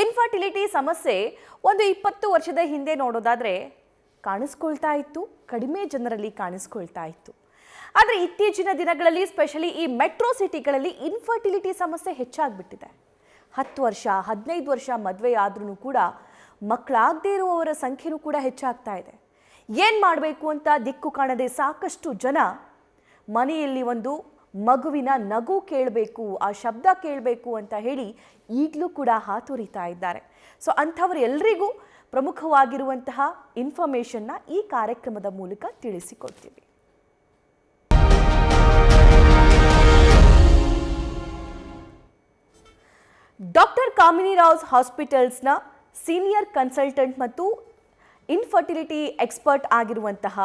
Infertility ಸಮಸ್ಯೆ ಒಂದು ಇಪ್ಪತ್ತು ವರ್ಷದ ಹಿಂದೆ ನೋಡೋದಾದರೆ ಕಾಣಿಸ್ಕೊಳ್ತಾ ಇತ್ತು, ಕಡಿಮೆ ಜನರಲ್ಲಿ ಕಾಣಿಸ್ಕೊಳ್ತಾ ಇತ್ತು. ಆದರೆ ಇತ್ತೀಚಿನ ದಿನಗಳಲ್ಲಿ ಸ್ಪೆಷಲಿ ಈ ಮೆಟ್ರೋ ಸಿಟಿಗಳಲ್ಲಿ ಇನ್ಫರ್ಟಿಲಿಟಿ ಸಮಸ್ಯೆ ಹೆಚ್ಚಾಗ್ಬಿಟ್ಟಿದೆ. ಹತ್ತು ವರ್ಷ, ಹದಿನೈದು ವರ್ಷ ಮದುವೆ ಆದ್ರೂ ಕೂಡ ಮಕ್ಕಳಾಗದೇ ಇರುವವರ ಸಂಖ್ಯೆನೂ ಕೂಡ ಹೆಚ್ಚಾಗ್ತಾ ಇದೆ. ಏನು ಮಾಡಬೇಕು ಅಂತ ದಿಕ್ಕು ಕಾಣದೆ ಸಾಕಷ್ಟು ಜನ ಮನೆಯಲ್ಲಿ ಒಂದು ಮಗುವಿನ ನಗು ಕೇಳಬೇಕು, ಆ ಶಬ್ದ ಕೇಳಬೇಕು ಅಂತ ಹೇಳಿ ಈಗಲೂ ಕೂಡ ಹಾತೊರಿತಾ ಇದ್ದಾರೆ. ಸೊ ಅಂಥವರೆಲ್ಲರಿಗೂ ಪ್ರಮುಖವಾಗಿರುವಂತಹ ಇನ್ಫಾರ್ಮೇಷನ್ನ ಈ ಕಾರ್ಯಕ್ರಮದ ಮೂಲಕ ತಿಳಿಸಿಕೊಡ್ತೀವಿ. ಡಾಕ್ಟರ್ ಕಾಮಿನಿ ರಾವ್ಸ್ ಹಾಸ್ಪಿಟಲ್ಸ್ನ ಸೀನಿಯರ್ ಕನ್ಸಲ್ಟೆಂಟ್ ಮತ್ತು ಇನ್ಫರ್ಟಿಲಿಟಿ ಎಕ್ಸ್ಪರ್ಟ್ ಆಗಿರುವಂತಹ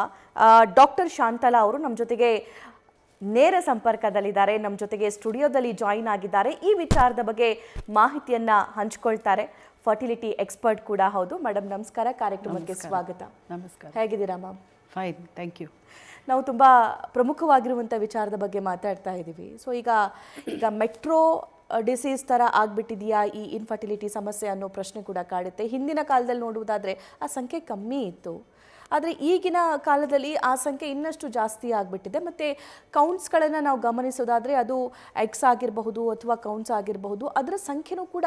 ಡಾಕ್ಟರ್ ಶಾಂತಲಾ ಅವರು ನಮ್ಮ ಜೊತೆಗೆ ನೇರ ಸಂಪರ್ಕದಲ್ಲಿದ್ದಾರೆ. ನಮ್ಮ ಜೊತೆಗೆ ಸ್ಟುಡಿಯೋದಲ್ಲಿ ಜಾಯಿನ್ ಆಗಿದ್ದಾರೆ. ಈ ವಿಚಾರದ ಬಗ್ಗೆ ಮಾಹಿತಿಯನ್ನ ಹಂಚ್ಕೊಳ್ತಾರೆ. ಫರ್ಟಿಲಿಟಿ ಎಕ್ಸ್ಪರ್ಟ್ ಕೂಡ ಹೌದು. ಮೇಡಮ್ ನಮಸ್ಕಾರ. ಕಾರ್ಯಕ್ರಮಕ್ಕೆ ಸ್ವಾಗತ. ನಮಸ್ಕಾರ. ಹೇಗಿದ್ದೀರಾ ಮ್ಯಾಮ್ ಫೈನ್ ಥ್ಯಾಂಕ್ ಯು ನಾವು ತುಂಬ ಪ್ರಮುಖವಾಗಿರುವಂಥ ವಿಚಾರದ ಬಗ್ಗೆ ಮಾತಾಡ್ತಾ ಇದ್ದೀವಿ. ಸೊ ಈಗ ಈಗ ಮೆಟ್ರೋ ಡಿಸೀಸ್ ಥರ ಆಗಿಬಿಟ್ಟಿದೆಯಾ ಈ ಇನ್ಫರ್ಟಿಲಿಟಿ ಸಮಸ್ಯೆ ಅನ್ನೋ ಪ್ರಶ್ನೆ ಕೂಡ ಕಾಡುತ್ತೆ. ಹಿಂದಿನ ಕಾಲದಲ್ಲಿ ನೋಡುವುದಾದರೆ ಆ ಸಂಖ್ಯೆ ಕಮ್ಮಿ ಇತ್ತು. ಆದರೆ ಈಗಿನ ಕಾಲದಲ್ಲಿ ಆ ಸಂಖ್ಯೆ ಇನ್ನಷ್ಟು ಜಾಸ್ತಿ ಆಗಿಬಿಟ್ಟಿದೆ. ಮತ್ತು ಕೌಂಟ್ಸ್ಗಳನ್ನು ನಾವು ಗಮನಿಸೋದಾದರೆ ಅದು ಎಕ್ಸ್ ಆಗಿರಬಹುದು ಅಥವಾ ಕೌಂಟ್ಸ್ ಆಗಿರಬಹುದು, ಅದರ ಸಂಖ್ಯೆನೂ ಕೂಡ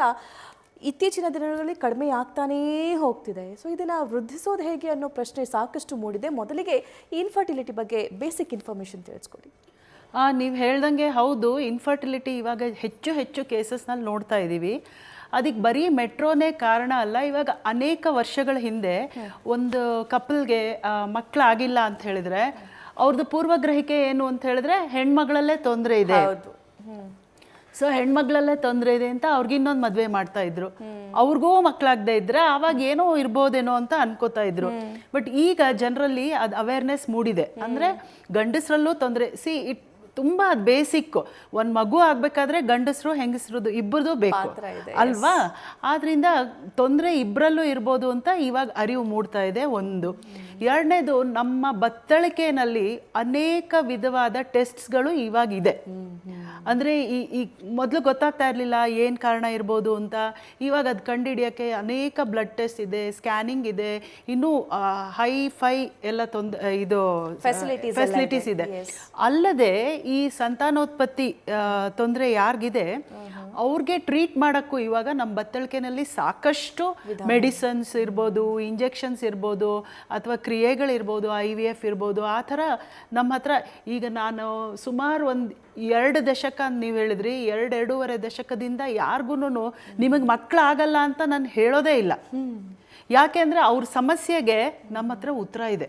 ಇತ್ತೀಚಿನ ದಿನಗಳಲ್ಲಿ ಕಡಿಮೆ ಆಗ್ತಾನೇ ಹೋಗ್ತಿದೆ. ಸೊ ಇದನ್ನು ವೃದ್ಧಿಸೋದು ಹೇಗೆ ಅನ್ನೋ ಪ್ರಶ್ನೆ ಸಾಕಷ್ಟು ಮೂಡಿದೆ. ಮೊದಲಿಗೆ ಇನ್ಫರ್ಟಿಲಿಟಿ ಬಗ್ಗೆ ಬೇಸಿಕ್ ಇನ್ಫಾರ್ಮೇಷನ್ ತಿಳಿಸ್ಕೊಡಿ. ನೀವು ಹೇಳ್ದಂಗೆ ಹೌದು ಇನ್ಫರ್ಟಿಲಿಟಿ ಇವಾಗ ಹೆಚ್ಚು ಹೆಚ್ಚು ಕೇಸಸ್ನಲ್ಲಿ ನೋಡ್ತಾ ಇದ್ದೀವಿ ಅದಕ್ಕೆ ಬರೀ ಮೆಟ್ರೋನೇ ಕಾರಣ ಅಲ್ಲ ಇವಾಗ ಅನೇಕ ವರ್ಷಗಳ ಹಿಂದೆ ಒಂದು ಕಪಲ್ಗೆ ಮಕ್ಕಳಾಗಿಲ್ಲ ಅಂತ ಹೇಳಿದ್ರೆ ಅವ್ರದ್ದು ಪೂರ್ವಗ್ರಹಿಕೆ ಏನು ಅಂತ ಹೇಳಿದ್ರೆ ಹೆಣ್ಮಗಳಲ್ಲೇ ತೊಂದರೆ ಇದೆ. ಸೊ ಹೆಣ್ಮಗಳಲ್ಲೇ ತೊಂದರೆ ಇದೆ ಅಂತ ಅವ್ರಿಗೆ ಇನ್ನೊಂದು ಮದುವೆ ಮಾಡ್ತಾ ಇದ್ರು. ಅವ್ರಿಗೂ ಮಕ್ಕಳಾಗದೆ ಇದ್ರೆ ಅವಾಗ ಏನೋ ಇರ್ಬೋದೇನೋ ಅಂತ ಅನ್ಕೋತಾ ಇದ್ರು. ಬಟ್ ಈಗ ಜನರಲ್ಲಿ ಅದು ಅವೇರ್ನೆಸ್ ಮೂಡಿದೆ. ಅಂದ್ರೆ ಗಂಡಸರಲ್ಲೂ ತೊಂದರೆ. ಸಿ ಇಟ್ ತುಂಬಾ ಅದು ಬೇಸಿಕ್ ಒಂದು ಮಗು ಆಗ್ಬೇಕಾದ್ರೆ ಗಂಡಸರು ಹೆಂಗಸ್ರದ್ದು ಇಬ್ಬರದು ಬೇಕು. ಅಲ್ವಾ? ಆದ್ರಿಂದ ತೊಂದರೆ ಇಬ್ಬರಲ್ಲೂ ಇರ್ಬೋದು ಅಂತ ಇವಾಗ ಅರಿವು ಮೂಡ್ತಾ ಇದೆ ಒಂದು. ಎರಡನೇದು ನಮ್ಮ ಬತ್ತಳಿಕೆನಲ್ಲಿ ಅನೇಕ ವಿಧವಾದ ಟೆಸ್ಟ್ಸ್ಗಳು ಇವಾಗ ಇದೆ. ಅಂದ್ರೆ ಈ ಈ ಮೊದಲು ಗೊತ್ತಾಗ್ತಾ ಇರಲಿಲ್ಲ ಏನು ಕಾರಣ ಇರ್ಬೋದು ಅಂತ. ಇವಾಗ ಅದು ಕಂಡುಹಿಡಿಯೋಕ್ಕೆ ಅನೇಕ ಬ್ಲಡ್ ಟೆಸ್ಟ್ ಇದೆ ಸ್ಕ್ಯಾನಿಂಗ್ ಇದೆ. ಇನ್ನೂ ಹೈ ಫೈ ಎಲ್ಲ ತೊಂದ ಇದು ಫೆಸಿಲಿಟೀಸ್ ಫೆಸಿಲಿಟೀಸ್ ಇದೆ. ಇದೆ. ಅಲ್ಲದೆ ಈ ಸಂತಾನೋತ್ಪತ್ತಿ ತೊಂದರೆ ಯಾರಿಗಿದೆ? ಅವ್ರಿಗೆ ಟ್ರೀಟ್ ಮಾಡೋಕ್ಕೂ ಇವಾಗ ನಮ್ಮ ಬತ್ತಳಿಕೆನಲ್ಲಿ ಸಾಕಷ್ಟು ಮೆಡಿಸನ್ಸ್ ಇರ್ಬೋದು ಇಂಜೆಕ್ಷನ್ಸ್ ಇರ್ಬೋದು ಅಥವಾ ಕ್ರಿಯೆಗಳಿರ್ಬೋದು ಐ ವಿ ಎಫ್ ಇರ್ಬೋದು ಆ ಥರ ನಮ್ಮ ಹತ್ರ ಈಗ ನಾನು ಸುಮಾರು ಒಂದು ಎರಡು ದಶಕ ಅಂತ ನೀವು ಹೇಳಿದ್ರಿ ಎರಡು ಎರಡೂವರೆ ದಶಕದಿಂದ ಯಾರಿಗೂ ನಿಮಗೆ ಮಕ್ಕಳಾಗಲ್ಲ ಅಂತ ನಾನು ಹೇಳೋದೇ ಇಲ್ಲ. ಯಾಕೆಂದರೆ ಅವ್ರ ಸಮಸ್ಯೆಗೆ ನಮ್ಮ ಹತ್ರ ಉತ್ತರ ಇದೆ.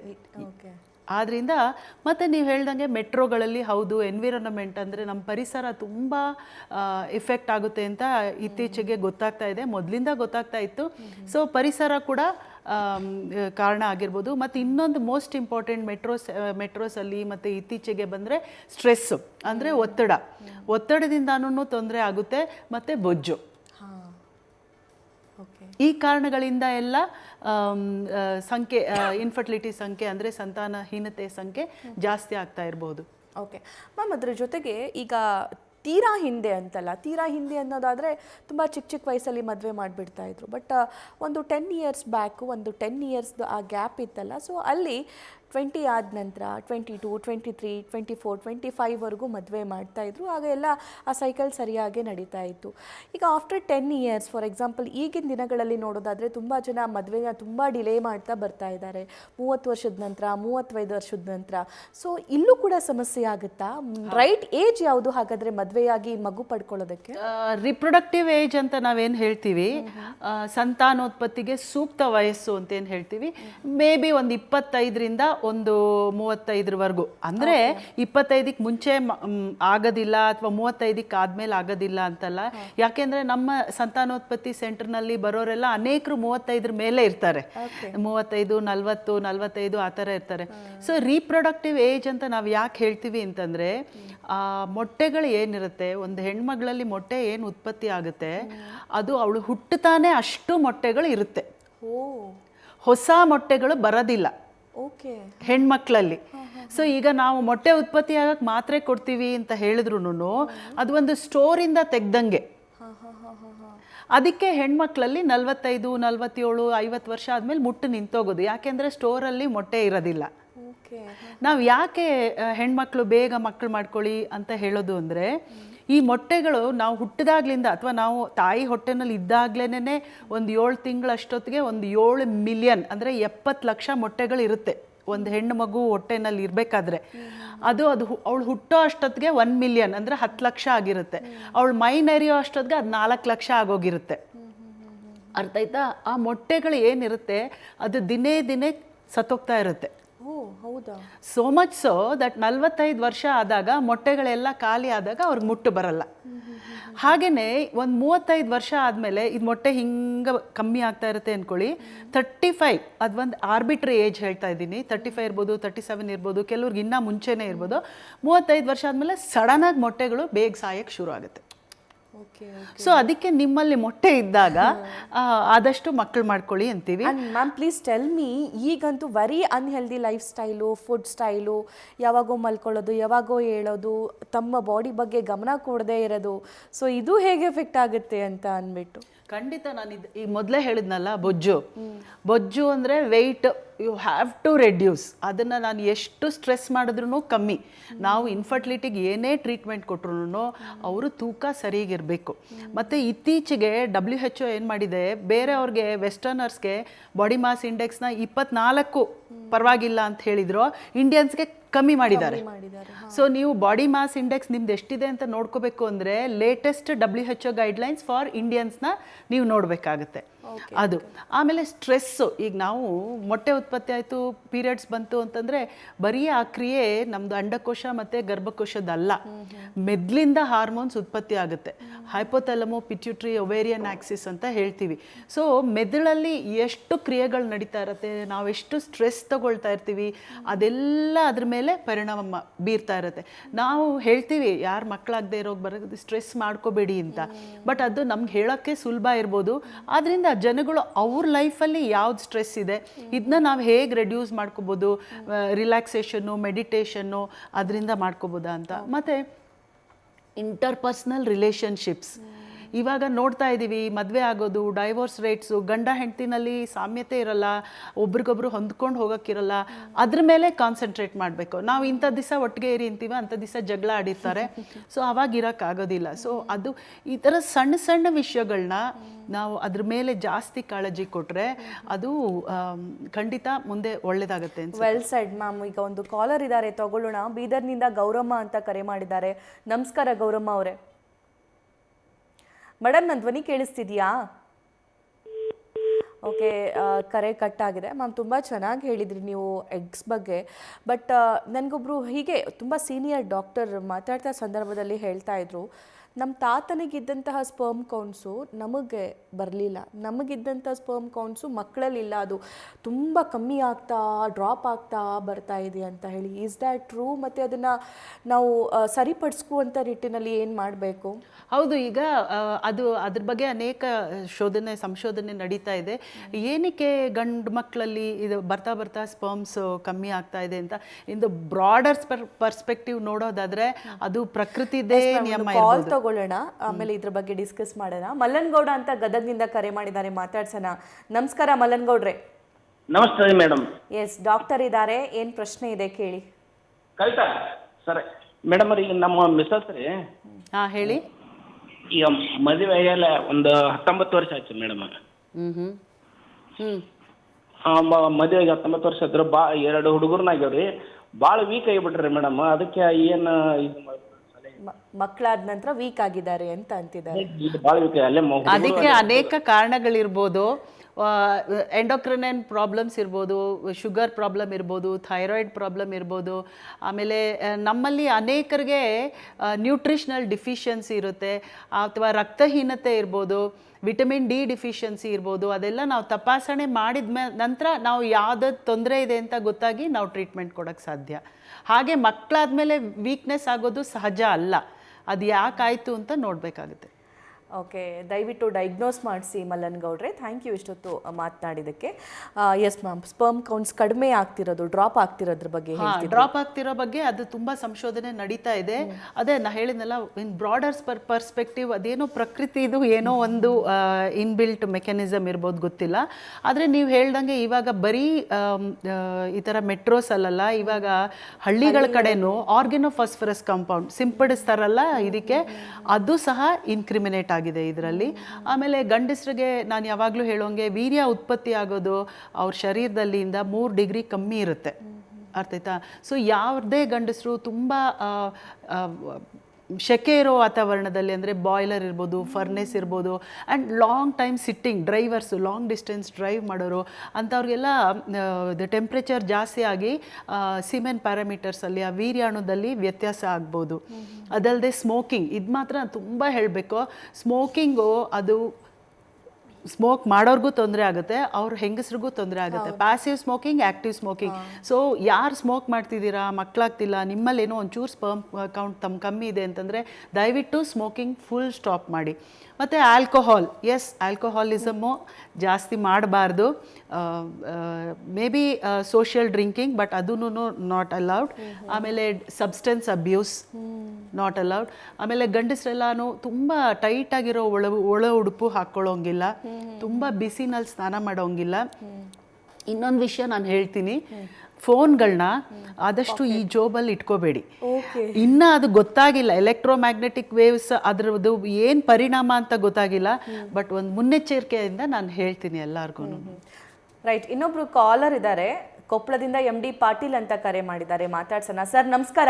ಓಕೆ ಮತ್ತು ನೀವು ಹೇಳ್ದಂಗೆ ಮೆಟ್ರೋಗಳಲ್ಲಿ ಹೌದು ಎನ್ವಿರಾನ್ಮೆಂಟ್ ಅಂದರೆ ನಮ್ಮ ಪರಿಸರ ತುಂಬ ಇಫೆಕ್ಟ್ ಆಗುತ್ತೆ ಅಂತ ಇತ್ತೀಚೆಗೆ ಗೊತ್ತಾಗ್ತಾ ಇದೆ ಮೊದಲಿಂದ ಗೊತ್ತಾಗ್ತಾ ಇತ್ತು. ಸೊ ಪರಿಸರ ಕೂಡ ಕಾರಣ ಆಗಿರ್ಬೋದು. ಮತ್ತು ಇನ್ನೊಂದು ಮೋಸ್ಟ್ ಇಂಪಾರ್ಟೆಂಟ್ ಮೆಟ್ರೋಸ್ ಮೆಟ್ರೋಸಲ್ಲಿ ಮತ್ತು ಇತ್ತೀಚೆಗೆ ಬಂದರೆ ಸ್ಟ್ರೆಸ್ಸು ಅಂದರೆ ಒತ್ತಡ. ಒತ್ತಡದಿಂದನೂ ತೊಂದರೆ ಆಗುತ್ತೆ ಮತ್ತು ಬೊಜ್ಜು. ಈ ಕಾರಣಗಳಿಂದ ಎಲ್ಲ ಸಂಖ್ಯೆ ಇನ್ಫರ್ಟಿಲಿಟಿ ಸಂಖ್ಯೆ ಅಂದರೆ ಸಂತಾನಹೀನತೆ ಸಂಖ್ಯೆ ಜಾಸ್ತಿ ಆಗ್ತಾ ಇರಬಹುದು ಓಕೆ ಮ್ಯಾಮ್ ಅದರ ಜೊತೆಗೆ ಈಗ ತೀರಾ ಹಿಂದೆ ಅಂತಲ್ಲ ತೀರಾ ಹಿಂದೆ ಅನ್ನೋದಾದರೆ ತುಂಬ ಚಿಕ್ಕ ಚಿಕ್ಕ ವಯಸ್ಸಲ್ಲಿ ಮದುವೆ ಮಾಡಿಬಿಡ್ತಾ ಇದ್ರು. ಬಟ್ ಒಂದು ಟೆನ್ ಇಯರ್ಸ್ ಬ್ಯಾಕು ಒಂದು ಟೆನ್ ಇಯರ್ಸ್ದು ಆ ಗ್ಯಾಪ್ ಇತ್ತಲ್ಲ. ಸೊ ಅಲ್ಲಿ ಟ್ವೆಂಟಿ ಆದ ನಂತರ twenty two twenty three twenty four twenty ಫೈವ್ವರೆಗೂ ಮದುವೆ ಮಾಡ್ತಾಯಿದ್ರು ಆಗ ಎಲ್ಲ ಆ ಸೈಕಲ್ ಸರಿಯಾಗಿ ನಡೀತಾ ಇತ್ತು. ಈಗ after ten years for example ಈಗಿನ ದಿನಗಳಲ್ಲಿ ನೋಡೋದಾದರೆ ತುಂಬ ಜನ ಮದುವೆನ ತುಂಬ ಡಿಲೇ ಮಾಡ್ತಾ ಬರ್ತಾ ಇದ್ದಾರೆ. ಮೂವತ್ತು ವರ್ಷದ ನಂತರ ಮೂವತ್ತೈದು ವರ್ಷದ ನಂತರ. ಸೊ ಇಲ್ಲೂ ಕೂಡ ಸಮಸ್ಯೆ ಆಗುತ್ತಾ? ರೈಟ್ ಏಜ್ ಯಾವುದು ಹಾಗಾದರೆ ಮದುವೆಯಾಗಿ ಮಗು ಪಡ್ಕೊಳ್ಳೋದಕ್ಕೆ? ರಿಪ್ರೊಡಕ್ಟಿವ್ ಏಜ್ ಅಂತ ನಾವೇನು ಹೇಳ್ತೀವಿ? ಸಂತಾನೋತ್ಪತ್ತಿಗೆ ಸೂಕ್ತ ವಯಸ್ಸು ಅಂತ ಏನು ಹೇಳ್ತೀವಿ? ಮೇ ಬಿ ಒಂದು ಇಪ್ಪತ್ತೈದರಿಂದ ಒಂದು ಮೂವತ್ತೈದರವರೆಗೂ. ಅಂದರೆ ಇಪ್ಪತ್ತೈದಕ್ಕೆ ಮುಂಚೆ ಆಗೋದಿಲ್ಲ ಅಥವಾ ಮೂವತ್ತೈದಕ್ಕೆ ಆದಮೇಲೆ ಆಗೋದಿಲ್ಲ ಅಂತಲ್ಲ. ಯಾಕೆಂದರೆ ನಮ್ಮ ಸಂತಾನೋತ್ಪತ್ತಿ ಸೆಂಟರ್ನಲ್ಲಿ ಬರೋರೆಲ್ಲ ಅನೇಕರು ಮೂವತ್ತೈದರ ಮೇಲೆ ಇರ್ತಾರೆ. ಮೂವತ್ತೈದು ನಲವತ್ತು ನಲವತ್ತೈದು ಆ ಥರ ಇರ್ತಾರೆ. ಸೊ ರೀಪ್ರೊಡಕ್ಟಿವ್ ಏಜ್ ಅಂತ ನಾವು ಯಾಕೆ ಹೇಳ್ತೀವಿ ಅಂತಂದರೆ ಮೊಟ್ಟೆಗಳು ಏನಿರುತ್ತೆ? ಒಂದು ಹೆಣ್ಮಗಳಲ್ಲಿ ಮೊಟ್ಟೆ ಏನು ಉತ್ಪತ್ತಿ ಆಗುತ್ತೆ ಅದು ಅವಳು ಹುಟ್ಟುತ್ತಾನೆ ಅಷ್ಟು ಮೊಟ್ಟೆಗಳು ಇರುತ್ತೆ. ಓ. ಹೊಸ ಮೊಟ್ಟೆಗಳು ಬರೋದಿಲ್ಲ. ಓಕೆ. ಹೆಣ್ಮಕ್ಳಲ್ಲಿ. ಸೊ ಈಗ ನಾವು ಮೊಟ್ಟೆ ಉತ್ಪತ್ತಿ ಆಗಕ್ಕೆ ಮಾತ್ರೆ ಕೊಡ್ತೀವಿ ಅಂತ ಹೇಳಿದ್ರು ಅದು ಒಂದು ಸ್ಟೋರಿಂದ ತೆಗ್ದಂಗೆ. ಅದಕ್ಕೆ ಹೆಣ್ಮಕ್ಳಲ್ಲಿ ನಲ್ವತ್ತೈದು ನಲ್ವತ್ತೇಳು ಐವತ್ತು ವರ್ಷ ಆದಮೇಲೆ ಮುಟ್ಟು ನಿಂತೋಗೋದು. ಯಾಕೆಂದರೆ ಸ್ಟೋರಲ್ಲಿ ಮೊಟ್ಟೆ ಇರೋದಿಲ್ಲ. ನಾವು ಯಾಕೆ ಹೆಣ್ಮಕ್ಳು ಬೇಗ ಮಕ್ಕಳು ಮಾಡ್ಕೊಳ್ಳಿ ಅಂತ ಹೇಳೋದು ಅಂದರೆ, ಈ ಮೊಟ್ಟೆಗಳು ನಾವು ಹುಟ್ಟಿದಾಗ್ಲಿಂದ ಅಥವಾ ನಾವು ತಾಯಿ ಹೊಟ್ಟೆನಲ್ಲಿ ಇದ್ದಾಗ್ಲೇನೆ ಒಂದು ಏಳು ತಿಂಗಳಷ್ಟೊತ್ತಿಗೆ ಒಂದು ಏಳು ಮಿಲಿಯನ್, ಅಂದರೆ ಎಪ್ಪತ್ತು ಲಕ್ಷ ಮೊಟ್ಟೆಗಳು ಇರುತ್ತೆ. ಒಂದು ಹೆಣ್ಣು ಮಗು ಹೊಟ್ಟೆನಲ್ಲಿ ಇರಬೇಕಾದ್ರೆ. ಅದು ಅದು ಅವಳು ಹುಟ್ಟೋ ಅಷ್ಟೊತ್ತಿಗೆ ಒನ್ ಮಿಲಿಯನ್, ಅಂದರೆ ಹತ್ತು ಲಕ್ಷ ಆಗಿರುತ್ತೆ. ಅವಳು ಮೈ ನೆರೆಯೋ ಅಷ್ಟೊತ್ತಿಗೆ ಅದು ನಾಲ್ಕು ಲಕ್ಷ ಆಗೋಗಿರುತ್ತೆ. ಅರ್ಥ ಆಯ್ತಾ? ಆ ಮೊಟ್ಟೆಗಳು ಏನಿರುತ್ತೆ, ಅದು ದಿನೇ ದಿನೇ ಸತ್ತೋಗ್ತಾ ಇರುತ್ತೆ. ಹೌದಾ? ಸೋ ಮಚ್ ಸೊ ದಟ್ ನಲ್ವತ್ತೈದು ವರ್ಷ ಆದಾಗ ಮೊಟ್ಟೆಗಳೆಲ್ಲ ಖಾಲಿ ಆದಾಗ ಅವ್ರಿಗೆ ಮುಟ್ಟು ಬರಲ್ಲ. ಹಾಗೆಯೇ ಒಂದು ಮೂವತ್ತೈದು ವರ್ಷ ಆದಮೇಲೆ ಇದು ಮೊಟ್ಟೆ ಹಿಂಗೆ ಕಮ್ಮಿ ಆಗ್ತಾ ಇರುತ್ತೆ ಅಂದ್ಕೊಳ್ಳಿ ತರ್ಟಿ ಫೈವ್ ಅದು ಒಂದು ಆರ್ಬಿಟ್ರಿ ಏಜ್ ಹೇಳ್ತಾ ಇದ್ದೀನಿ. ತರ್ಟಿ ಫೈವ್ ಇರ್ಬೋದು ತರ್ಟಿ ಸೆವೆನ್ ಇರ್ಬೋದು ಕೆಲವ್ರಿಗೆ ಇನ್ನೂ ಮುಂಚೆನೇ ಇರ್ಬೋದು. ಮೂವತ್ತೈದು ವರ್ಷ ಆದಮೇಲೆ ಸಡನ್ನಾಗಿ ಮೊಟ್ಟೆಗಳು ಬೇಗ ಸಾಯಕ್ಕೆ ಶುರು ಆಗುತ್ತೆ. ಸೊ ಅದಕ್ಕೆ ನಿಮ್ಮಲ್ಲಿ ಮೊಟ್ಟೆ ಇದ್ದಾಗ ಆದಷ್ಟು ಮಕ್ಕಳು ಮಾಡ್ಕೊಳ್ಳಿ ಅಂತೀವಿ. ಮ್ಯಾಮ್ ಪ್ಲೀಸ್ ಟೆಲ್ ಮೀ ಈಗಂತೂ very unhealthy lifestyle food style ಯಾವಾಗೋ ಮಲ್ಕೊಳ್ಳೋದು ಯಾವಾಗೋ ಹೇಳೋದು ತಮ್ಮ ಬಾಡಿ ಬಗ್ಗೆ ಗಮನ ಕೊಡದೇ ಇರೋದು. ಸೊ ಇದು ಹೇಗೆ ಎಫೆಕ್ಟ್ ಆಗುತ್ತೆ ಅಂತ ಅಂದ್ಬಿಟ್ಟು. ಖಂಡಿತ ನಾನು ಇದು ಈ ಮೊದಲೇ ಹೇಳಿದ್ನಲ್ಲ ಬೊಜ್ಜು. ಬೊಜ್ಜು ಅಂದರೆ weight you have to reduce ಅದನ್ನು ನಾನು ಎಷ್ಟು ಸ್ಟ್ರೆಸ್ ಮಾಡಿದ್ರೂ ಕಮ್ಮಿ. ನಾವು ಇನ್ಫರ್ಟಿಲಿಟಿಗೆ ಏನೇ ಟ್ರೀಟ್ಮೆಂಟ್ ಕೊಟ್ರು ಅವರು ತೂಕ ಸರಿಯಾಗಿರಬೇಕು. ಮತ್ತು ಇತ್ತೀಚೆಗೆ ಡಬ್ಲ್ಯೂ ಹೆಚ್ ಒ ಏನು ಮಾಡಿದೆ? ಬೇರೆಯವ್ರಿಗೆ ವೆಸ್ಟರ್ನರ್ಸ್ಗೆ ಬಾಡಿ ಮಾಸ್ ಇಂಡೆಕ್ಸ್ನ ಇಪ್ಪತ್ನಾಲ್ಕು ಪರವಾಗಿಲ್ಲ ಅಂತ ಹೇಳಿದ್ರು. ಇಂಡಿಯನ್ಸ್ಗೆ ಕಮ್ಮಿ ಮಾಡಿದ್ದಾರೆ. ಮಾಡಿದ್ದಾರೆ ಸೊ ನೀವು ಬಾಡಿ ಮಾಸ್ ಇಂಡೆಕ್ಸ್ ನಿಮ್ದು ಎಷ್ಟಿದೆ ಅಂತ ನೋಡ್ಕೋಬೇಕು ಅಂದರೆ latest W H O guidelines for ಇಂಡಿಯನ್ಸ್ನ ನೀವು ನೋಡಬೇಕಾಗುತ್ತೆ. ಅದು. ಆಮೇಲೆ ಸ್ಟ್ರೆಸ್ಸು. ಈಗ ನಾವು ಮೊಟ್ಟೆ ಉತ್ಪತ್ತಿ ಆಯಿತು ಪೀರಿಯಡ್ಸ್ ಬಂತು ಅಂತಂದರೆ ಬರೀ ಆ ಕ್ರಿಯೆ ನಮ್ಮದು ಅಂಡಕೋಶ ಮತ್ತು ಗರ್ಭಕೋಶದಲ್ಲ. ಮೆದ್ಲಿಂದ ಹಾರ್ಮೋನ್ಸ್ ಉತ್ಪತ್ತಿ ಆಗುತ್ತೆ. ಹೈಪೋಥೆಲಮೋ ಪಿಟ್ಯೂಟ್ರಿ ಒವೇರಿಯನ್ ಆಕ್ಸಿಸ್ ಅಂತ ಹೇಳ್ತೀವಿ. ಸೊ ಮೆದುಳಲ್ಲಿ ಎಷ್ಟು ಕ್ರಿಯೆಗಳು ನಡೀತಾ ಇರುತ್ತೆ ಎಷ್ಟು ಸ್ಟ್ರೆಸ್ ತಗೊಳ್ತಾ ಇರ್ತೀವಿ ಅದೆಲ್ಲ ಅದ್ರ ಮೇಲೆ ಪರಿಣಾಮ ಬೀರ್ತಾ ಇರುತ್ತೆ. ನಾವು ಹೇಳ್ತೀವಿ ಯಾರು ಮಕ್ಕಳಾಗದೆ ಇರೋಗಿ ಬರೋದು ಸ್ಟ್ರೆಸ್ ಮಾಡ್ಕೋಬೇಡಿ ಅಂತ. ಬಟ್ ಅದು ನಮ್ಗೆ ಹೇಳೋಕ್ಕೆ ಸುಲಭ ಇರ್ಬೋದು. ಆದ್ದರಿಂದ ಜನಗಳು ಅವ್ರ ಲೈಫಲ್ಲಿ ಯಾವ್ದು ಸ್ಟ್ರೆಸ್ ಇದೆ ಇದನ್ನ ನಾವು ಹೇಗೆ ರೆಡ್ಯೂಸ್ ಮಾಡ್ಕೋಬೋದು ರಿಲ್ಯಾಕ್ಸೇಷನ್ನು ಮೆಡಿಟೇಷನ್ನು ಅದರಿಂದ ಮಾಡ್ಕೋಬೋದಾ ಅಂತ. ಮತ್ತು ಇಂಟರ್ಪರ್ಸ್ನಲ್ ರಿಲೇಷನ್ಶಿಪ್ಸ್ ಇವಾಗ ನೋಡ್ತಾ ಇದ್ದೀವಿ ಮದುವೆ ಆಗೋದು ಡೈವೋರ್ಸ್ ರೇಟ್ಸು ಗಂಡ ಹೆಂಡ್ತಿನಲ್ಲಿ ಸಾಮ್ಯತೆ ಇರಲ್ಲ, ಒಬ್ರಿಗೊಬ್ರು ಹೊಂದ್ಕೊಂಡು ಹೋಗೋಕ್ಕಿರಲ್ಲ, ಅದ್ರ ಮೇಲೆ ಕಾನ್ಸಂಟ್ರೇಟ್ ಮಾಡಬೇಕು. ನಾವು ಇಂಥ ದಿವಸ ಒಟ್ಟಿಗೆ ಇರಿ ಅಂತೀವ, ಅಂಥ ದಿವಸ ಜಗಳ ಆಡಿರ್ತಾರೆ. ಸೊ ಅವಾಗ ಇರೋಕ್ಕಾಗೋದಿಲ್ಲ ಸೊ ಅದು ಈ ಥರ ಸಣ್ಣ ಸಣ್ಣ ವಿಷಯಗಳನ್ನ ನಾವು ಅದ್ರ ಮೇಲೆ ಜಾಸ್ತಿ ಕಾಳಜಿ ಕೊಟ್ಟರೆ ಅದು ಖಂಡಿತ ಮುಂದೆ ಒಳ್ಳೇದಾಗುತ್ತೆ ವೆಲ್ ಸೈಡ್ ಮ್ಯಾಮ್ ಈಗ ಒಂದು ಕಾಲರ್ ಇದ್ದಾರೆ ತಗೊಳ್ಳೋಣ. ಬೀದರ್ನಿಂದ ಗೌರಮ್ಮ ಅಂತ ಕರೆ ಮಾಡಿದ್ದಾರೆ. ನಮಸ್ಕಾರ ಗೌರಮ್ಮ ಅವರೇ. ಮೇಡಮ್ ನನ್ನ ಧ್ವನಿ ಕೇಳಿಸ್ತಿದ್ಯಾ? ಓಕೆ ಕರೆ ಕಟ್ ಆಗಿದೆ. ಮ್ಯಾಮ್, ತುಂಬ ಚೆನ್ನಾಗಿ ಹೇಳಿದ್ರಿ ನೀವು ಎಗ್ಸ್ ಬಗ್ಗೆ. ಬಟ್ ನನಗೊಬ್ರು ಹೀಗೆ ತುಂಬ ಸೀನಿಯರ್ ಡಾಕ್ಟರ್ ಮಾತಾಡ್ತಾ ಸಂದರ್ಭದಲ್ಲಿ ಹೇಳ್ತಾ ಇದ್ರು. ನಮ್ಮ ತಾತನಿಗಿದ್ದಂತಹ ಸ್ಪರ್ಮ್ ಕೌಂಟ್ಸು ನಮಗೆ ಬರಲಿಲ್ಲ. ನಮಗಿದ್ದಂಥ ಸ್ಪರ್ಮ್ ಕೌಂಟ್ಸು ಮಕ್ಕಳಲ್ಲಿಲ್ಲ ಅದು ತುಂಬ ಕಮ್ಮಿ ಆಗ್ತಾ ಡ್ರಾಪ್ ಆಗ್ತಾ ಬರ್ತಾ ಇದೆ ಅಂತ ಹೇಳಿ. ಈಸ್ ದ್ಯಾಟ್ ಟ್ರೂ ಮತ್ತು ಅದನ್ನು ನಾವು ಸರಿಪಡಿಸ್ಕುವಂಥ ನಿಟ್ಟಿನಲ್ಲಿ ಏನು ಮಾಡಬೇಕು? ಹೌದು ಈಗ ಅದು ಅದ್ರ ಬಗ್ಗೆ ಅನೇಕ ಶೋಧನೆ ಸಂಶೋಧನೆ ನಡೀತಾ ಇದೆ. ಏನಕ್ಕೆ ಗಂಡು ಮಕ್ಕಳಲ್ಲಿ ಇದು ಬರ್ತಾ ಬರ್ತಾ ಸ್ಪರ್ಮ್ಸ್ ಕಮ್ಮಿ ಆಗ್ತಾ ಇದೆ ಅಂತ? ಇಂದು ಬ್ರಾಡರ್ ಪರ್ಸ್ಪೆಕ್ಟಿವ್ ನೋಡೋದಾದ್ರೆ ಅದು ಪ್ರಕೃತಿದೇ ನಿಯಮ ತಗೊಳ್ಳೋಣ ಆಮೇಲೆ ಇದ್ರ ಬಗ್ಗೆ ಡಿಸ್ಕಸ್ ಮಾಡೋಣ. ಮಲ್ಲನ್ಗೌಡ ಅಂತ ಗದಗ್ನಿಂದ ಕರೆ ಮಾಡಿದ್ದಾರೆ ಮಾತಾಡ್ಸೋಣ. ನಮಸ್ಕಾರ ಮಲ್ಲನ್ಗೌಡ್ರೆ ನಮಸ್ತೆ ಮೇಡಮ್ ಎಸ್ ಡಾಕ್ಟರ್ ಇದ್ದಾರೆ. ಏನ್ ಪ್ರಶ್ನೆ ಇದೆ ಕೇಳಿ. ಕವಿತಾ ಸರಿ. ಮೇಡಮ್ ಈಗ ನಮ್ಮ ಮಿಸಸ್ ರೀ. ಹಾ ಹೇಳಿ. ಈಗ ಮದುವೆ ಆಗಲ್ಲ ಒಂದು ಹತ್ತೊಂಬತ್ತು ವರ್ಷ ಆಯ್ತು ಮೇಡಮ್ ಹ್ಮ್ ಹ್ಮ್. ಹ್ಮ್. ಮದುವೆಗೆ ಹತ್ತೊಂಬತ್ತು ವರ್ಷ ಆದ್ರೆ ಬಾ ಎರಡು ಹುಡುಗರ್ನಾಗ್ಯಾವ್ರಿ ಭಾಳ ವೀಕ್ ಆಗಿಬಿಟ್ರಿ ಮೇಡಮ್ ಅದಕ್ಕೆ ಏನು ಇದು ಮಕ್ಕಳಾದ ನಂತರ ವೀಕ್ ಆಗಿದ್ದಾರೆ ಅಂತ ಅಂತಿದ್ದಾರೆ. ಅದಕ್ಕೆ ಅನೇಕ ಕಾರಣಗಳಿರ್ಬೋದು. ಎಂಡೋಕ್ರೈನ್ ಪ್ರಾಬ್ಲಮ್ಸ್ ಇರ್ಬೋದು ಶುಗರ್ ಪ್ರಾಬ್ಲಮ್ ಇರ್ಬೋದು ಥೈರಾಯ್ಡ್ ಪ್ರಾಬ್ಲಮ್ ಇರ್ಬೋದು. ಆಮೇಲೆ ನಮ್ಮಲ್ಲಿ ಅನೇಕರಿಗೆ ನ್ಯೂಟ್ರಿಷನಲ್ ಡಿಫಿಷಿಯನ್ಸಿ ಇರುತ್ತೆ. ಅಥವಾ ರಕ್ತಹೀನತೆ ಇರ್ಬೋದು ವಿಟಮಿನ್ ಡಿ ಡಿಫಿಷಿಯನ್ಸಿ ಇರ್ಬೋದು. ಅದೆಲ್ಲ ನಾವು ತಪಾಸಣೆ ಮಾಡಿದ ಮೇ ನಂತರ ನಾವು ಯಾವುದು ತೊಂದರೆ ಇದೆ ಅಂತ ಗೊತ್ತಾಗಿ ನಾವು ಟ್ರೀಟ್ಮೆಂಟ್ ಕೊಡೋಕ್ಕೆ ಸಾಧ್ಯ. ಹಾಗೆ ಮಕ್ಕಳಾದ ಮೇಲೆ ವೀಕ್ನೆಸ್ ಆಗೋದು ಸಹಜ ಅಲ್ಲ. ಅದು ಯಾಕಾಯಿತು ಅಂತ ನೋಡಬೇಕಾಗುತ್ತೆ. ಓಕೆ ದಯವಿಟ್ಟು ಡೈಗ್ನೋಸ್ ಮಾಡಿಸಿ ಮಲ್ಲನ್ ಗೌಡ್ರೆ. ಥ್ಯಾಂಕ್ ಯು ಇಷ್ಟೊತ್ತು ಮಾತನಾಡಿದಕ್ಕೆ ಎಸ್ ಮ್ಯಾಮ್ ಸ್ಪರ್ಮ್ ಕೌಂಟ್ಸ್ ಕಡಿಮೆ ಆಗ್ತಿರೋದು ಡ್ರಾಪ್ ಆಗ್ತಿರೋದ್ರ ಬಗ್ಗೆ ಡ್ರಾಪ್ ಆಗ್ತಿರೋ ಬಗ್ಗೆ ಅದು ತುಂಬಾ ಸಂಶೋಧನೆ ನಡೀತಾ ಇದೆ. ಅದೇ ನಾ ಹೇಳಿದ್ನಲ್ಲ ಇನ್ ಬ್ರಾಡರ್ಸ್ ಪರ್ ಪರ್ಸ್ಪೆಕ್ಟಿವ್ ಅದೇನೋ ಪ್ರಕೃತಿದು ಏನೋ ಒಂದು ಇನ್ಬಿಲ್ಟ್ ಮೆಕ್ಯಾನಿಸಮ್ ಇರ್ಬೋದು ಗೊತ್ತಿಲ್ಲ. ಆದರೆ ನೀವು ಹೇಳ್ದಂಗೆ ಇವಾಗ ಬರೀ ಈ ಥರ ಮೆಟ್ರೋಸ್ ಅಲ್ಲಲ್ಲ ಇವಾಗ ಹಳ್ಳಿಗಳ ಕಡೆನೂ ಆರ್ಗೆನೋಫಾಸ್ಫರಸ್ ಕಾಂಪೌಂಡ್ ಸಿಂಪಡಿಸ್ತಾರಲ್ಲ ಇದಕ್ಕೆ ಅದು ಸಹ ಇನ್ಕ್ರಿಮಿನೇಟ್ ಆಗಿದೆ. ಇದರಲ್ಲಿ. ಆಮೇಲೆ ಗಂಡಸರಿಗೆ ನಾನು ಯಾವಾಗಲೂ ಹೇಳೋಂಗೆ ವೀರ್ಯ ಉತ್ಪತ್ತಿ ಆಗೋದು ಅವ್ರ ಶರೀರದಲ್ಲಿಂದ ಮೂರು ಡಿಗ್ರಿ ಕಮ್ಮಿ ಇರುತ್ತೆ. ಅರ್ಥ ಆಯ್ತಾ? ಸೊ ಯಾವುದೇ ಗಂಡಸರು ತುಂಬ ಸೆಕೆ ಇರೋ ವಾತಾವರಣದಲ್ಲಿ ಅಂದರೆ ಬಾಯ್ಲರ್ ಇರ್ಬೋದು ಫರ್ನೆಸ್ ಇರ್ಬೋದು and long time sitting drivers long distance drive ಮಾಡೋರು ಅಂಥವ್ರಿಗೆಲ್ಲ ಟೆಂಪ್ರೇಚರ್ ಜಾಸ್ತಿ ಆಗಿ ಸಿಮೆನ್ ಪ್ಯಾರಾಮೀಟರ್ಸಲ್ಲಿ ಆ ವೀರ್ಯಾಣುದಲ್ಲಿ ವ್ಯತ್ಯಾಸ ಆಗ್ಬೋದು. ಅದಲ್ಲದೆ ಸ್ಮೋಕಿಂಗ್ ಇದು ಮಾತ್ರ ತುಂಬ ಹೇಳಬೇಕು. ಸ್ಮೋಕಿಂಗು ಅದು ಸ್ಮೋಕ್ ಮಾಡೋರ್ಗೂ ತೊಂದರೆ ಆಗುತ್ತೆ ಅವ್ರ ಹೆಂಗಸ್ರಿಗೂ ತೊಂದರೆ ಆಗುತ್ತೆ. Passive smoking active smoking so ಯಾರು ಸ್ಮೋಕ್ ಮಾಡ್ತಿದ್ದೀರಾ? ಮಕ್ಕಳಾಗ್ತಿಲ್ಲ ನಿಮ್ಮಲ್ಲೇನೋ ಒಂಚೂರು ಸ್ಪರ್ಮ್ ಕೌಂಟ್ ತಮ್ಮ ಕಮ್ಮಿ ಇದೆ ಅಂತಂದರೆ ದಯವಿಟ್ಟು ಸ್ಮೋಕಿಂಗ್ ಫುಲ್ ಸ್ಟಾಪ್ ಮಾಡಿ. ಮತ್ತು ಆಲ್ಕೋಹಾಲ್ ಎಸ್ ಆಲ್ಕೋಹಾಲಿಸಮು ಜಾಸ್ತಿ ಮಾಡಬಾರ್ದು. May be social drinking but ಅದೂ ನಾಟ್ ಅಲೌಡ್ ಆಮೇಲೆ ಸಬ್ಸ್ಟೆನ್ಸ್ ಅಬ್ಯೂಸ್ ನಾಟ್ ಅಲೌಡ್ ಆಮೇಲೆ ಗಂಡಸರೆಲ್ಲಾನು ತುಂಬ ಟೈಟ್ ಆಗಿರೋ ಒಳ ಒಳ ಉಡುಪು ಹಾಕ್ಕೊಳ್ಳೋಂಗಿಲ್ಲ ತುಂಬ ಬಿಸಿನಲ್ಲಿ ಸ್ನಾನ ಮಾಡೋಂಗಿಲ್ಲ. ಇನ್ನೊಂದು ವಿಷಯ ನಾನು ಹೇಳ್ತೀನಿ. ಫೋನ್ಗಳನ್ನ ಆದಷ್ಟು ಈ ಜೋಬಲ್ಲಿ ಇಟ್ಕೋಬೇಡಿ. ಇನ್ನ ಅದು ಗೊತ್ತಾಗಿಲ್ಲ. ಎಲೆಕ್ಟ್ರೋ ಮ್ಯಾಗ್ನೆಟಿಕ್ ವೇವ್ಸ್ ಅದ್ರದ್ದು ಏನು ಪರಿಣಾಮ ಅಂತ ಗೊತ್ತಾಗಿಲ್ಲ. ಬಟ್ ಒಂದು ಮುನ್ನೆಚ್ಚರಿಕೆಯಿಂದ ನಾನು ಹೇಳ್ತೀನಿ ಎಲ್ಲರಿಗೂ ರೈಟ್ ಇನ್ನೊಬ್ರು ಕಾಲರ್ ಇದ್ದಾರೆ. ಕೊಪ್ಪಳದಿಂದ ಎಂ ಡಿ ಪಾಟೀಲ್ ಅಂತ ಕರೆ ಮಾಡಿದ್ದಾರೆ. ಮಾತಾಡ್ಸೋಣ. ಸರ್ ನಮಸ್ಕಾರ.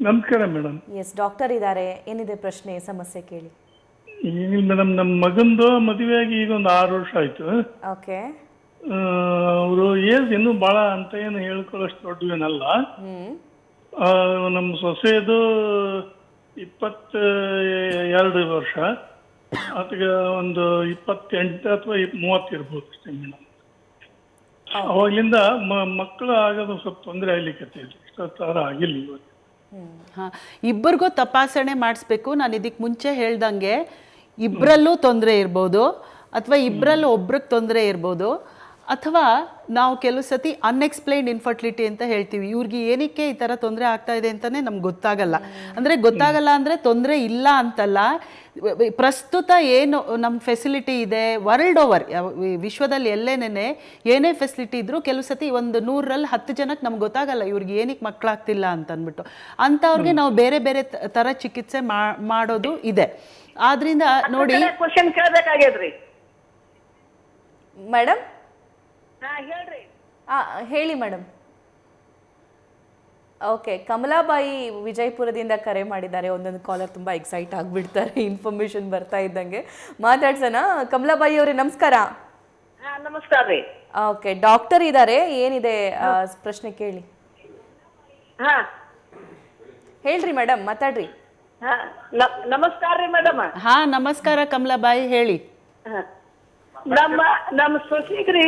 ನಮಸ್ಕಾರ ಮೇಡಮ್ ಎಸ್ ಡಾಕ್ಟರ್ ಇದ್ದಾರೆ. ಏನಿದೆ ಪ್ರಶ್ನೆ ಸಮಸ್ಯೆ ಕೇಳಿ. ಏನಿಲ್ಲ ಮೇಡಮ್ ನಮ್ಮ ಮಗಂದು ಮದುವೆಯಾಗಿ ಈಗ ಒಂದು ಆರು ವರ್ಷ ಆಯ್ತು. ಓಕೆ. ಅವರು ಏಜ್ ಇನ್ನೂ ಭಾಳ ಅಂತ ಏನು ಹೇಳ್ಕೊಳ್ಳೋಷ್ಟು ದೊಡ್ಡವೇನಲ್ಲ. ಹ್ಮ್. ಆ, ನಮ್ಮ ಸೊಸೆದು ಇಪ್ಪತ್ತ ಎರಡು ವರ್ಷ. ಅದಕ್ಕೆ ಒಂದು ಇಪ್ಪತ್ತೆಂಟು ಅಥವಾ ಮೂವತ್ತು ಇರ್ಬೋದು ಅಷ್ಟೇ ಮೇಡಮ್. ಅವಾಗ್ಲಿಂದ ಮಕ್ಕಳು ಆಗೋದು ಸ್ವಲ್ಪ ತೊಂದರೆ ಆಗ್ಲಿಕ್ಕೆ ಇಷ್ಟೊತ್ತಾರ ಆಗಿಲ್ಲ ಇವತ್ತು ಹಾ ಇಬ್ಬರಿಗೂ ತಪಾಸಣೆ ಮಾಡಿಸ್ಬೇಕು. ನಾನು ಇದಕ್ಕೆ ಮುಂಚೆ ಹೇಳ್ದಂಗೆ ಇಬ್ಬರಲ್ಲೂ ತೊಂದರೆ ಇರ್ಬೋದು ಅಥವಾ ಇಬ್ಬರಲ್ಲೂ ಒಬ್ರಿಗೆ ತೊಂದರೆ ಇರ್ಬೋದು. ಅಥವಾ ನಾವು ಕೆಲವು ಸತಿ ಅನ್ಎಕ್ಸ್ಪ್ಲೈನ್ಡ್ ಇನ್ಫರ್ಟಿಲಿಟಿ ಅಂತ ಹೇಳ್ತೀವಿ. ಇವ್ರಿಗೆ ಏನಕ್ಕೆ ಈ ಥರ ತೊಂದರೆ ಆಗ್ತಾ ಇದೆ ಅಂತಲೇ ನಮ್ಗೆ ಗೊತ್ತಾಗಲ್ಲ. ಅಂದರೆ ಗೊತ್ತಾಗಲ್ಲ ಅಂದರೆ ತೊಂದರೆ ಇಲ್ಲ ಅಂತಲ್ಲ. ಪ್ರಸ್ತುತ ಏನು ನಮ್ಮ ಫೆಸಿಲಿಟಿ ಇದೆ ವರ್ಲ್ಡ್ ಓವರ್ ವಿಶ್ವದಲ್ಲಿ ಎಲ್ಲೇನೇ ಏನೇ ಫೆಸಿಲಿಟಿ ಇದ್ದರೂ ಕೆಲವು ಸತಿ ಒಂದು ನೂರಲ್ಲಿ ಹತ್ತು ಜನಕ್ಕೆ ನಮ್ಗೆ ಗೊತ್ತಾಗಲ್ಲ ಇವ್ರಿಗೆ ಏನಕ್ಕೆ ಮಕ್ಕಳಾಗ್ತಿಲ್ಲ ಅಂತ ಅಂದ್ಬಿಟ್ಟು ಅಂಥವ್ರಿಗೆ ನಾವು ಬೇರೆ ಬೇರೆ ಥರ ಚಿಕಿತ್ಸೆ ಮಾಡೋದು ಇದೆ. ಆದ್ರಿಂದ ನೋಡಿ ಕ್ವಶನ್ ಕೇಳಬೇಕಾಗ್ಯದ್ರಿ. ಮೇಡಮ್ ಹಾ ಹೇಳ್ರಿ. ಹೇಳಿ ಮೇಡಮ್ ಓಕೆ ಕಮಲಾಬಾಯಿ ವಿಜಯಪುರದಿಂದ ಕರೆ ಮಾಡಿದ್ದಾರೆ. ಒಂದೊಂದು ಕಾಲರ್ ತುಂಬ ಎಕ್ಸೈಟ್ ಆಗಿಬಿಡ್ತಾರೆ ಇನ್ಫಾರ್ಮೇಶನ್ ಬರ್ತಾ ಇದ್ದಂಗೆ. ಮಾತಾಡ್ಸೋಣ. ಕಮಲಾಬಾಯಿ ಅವರೇ ನಮಸ್ಕಾರ. ಹಾ ನಮಸ್ಕಾರ ರೀ. ಓಕೆ ಡಾಕ್ಟರ್ ಇದ್ದಾರೆ ಏನಿದೆ ಆ, ಪ್ರಶ್ನೆ ಕೇಳಿ. ಹಾ. ಹೇಳ್ರಿ ಮೇಡಮ್ ಮಾತಾಡ್ರಿ. ಹಾ ನಮಸ್ಕಾರ ರೀ ಮೇಡಮ್. ಹಾ ನಮಸ್ಕಾರ ಕಮಲಾಬಾಯಿ ಹೇಳಿ. ನಮ್ಮ ನಮ್ಮ ಸೊಸಿಗ್ರಿ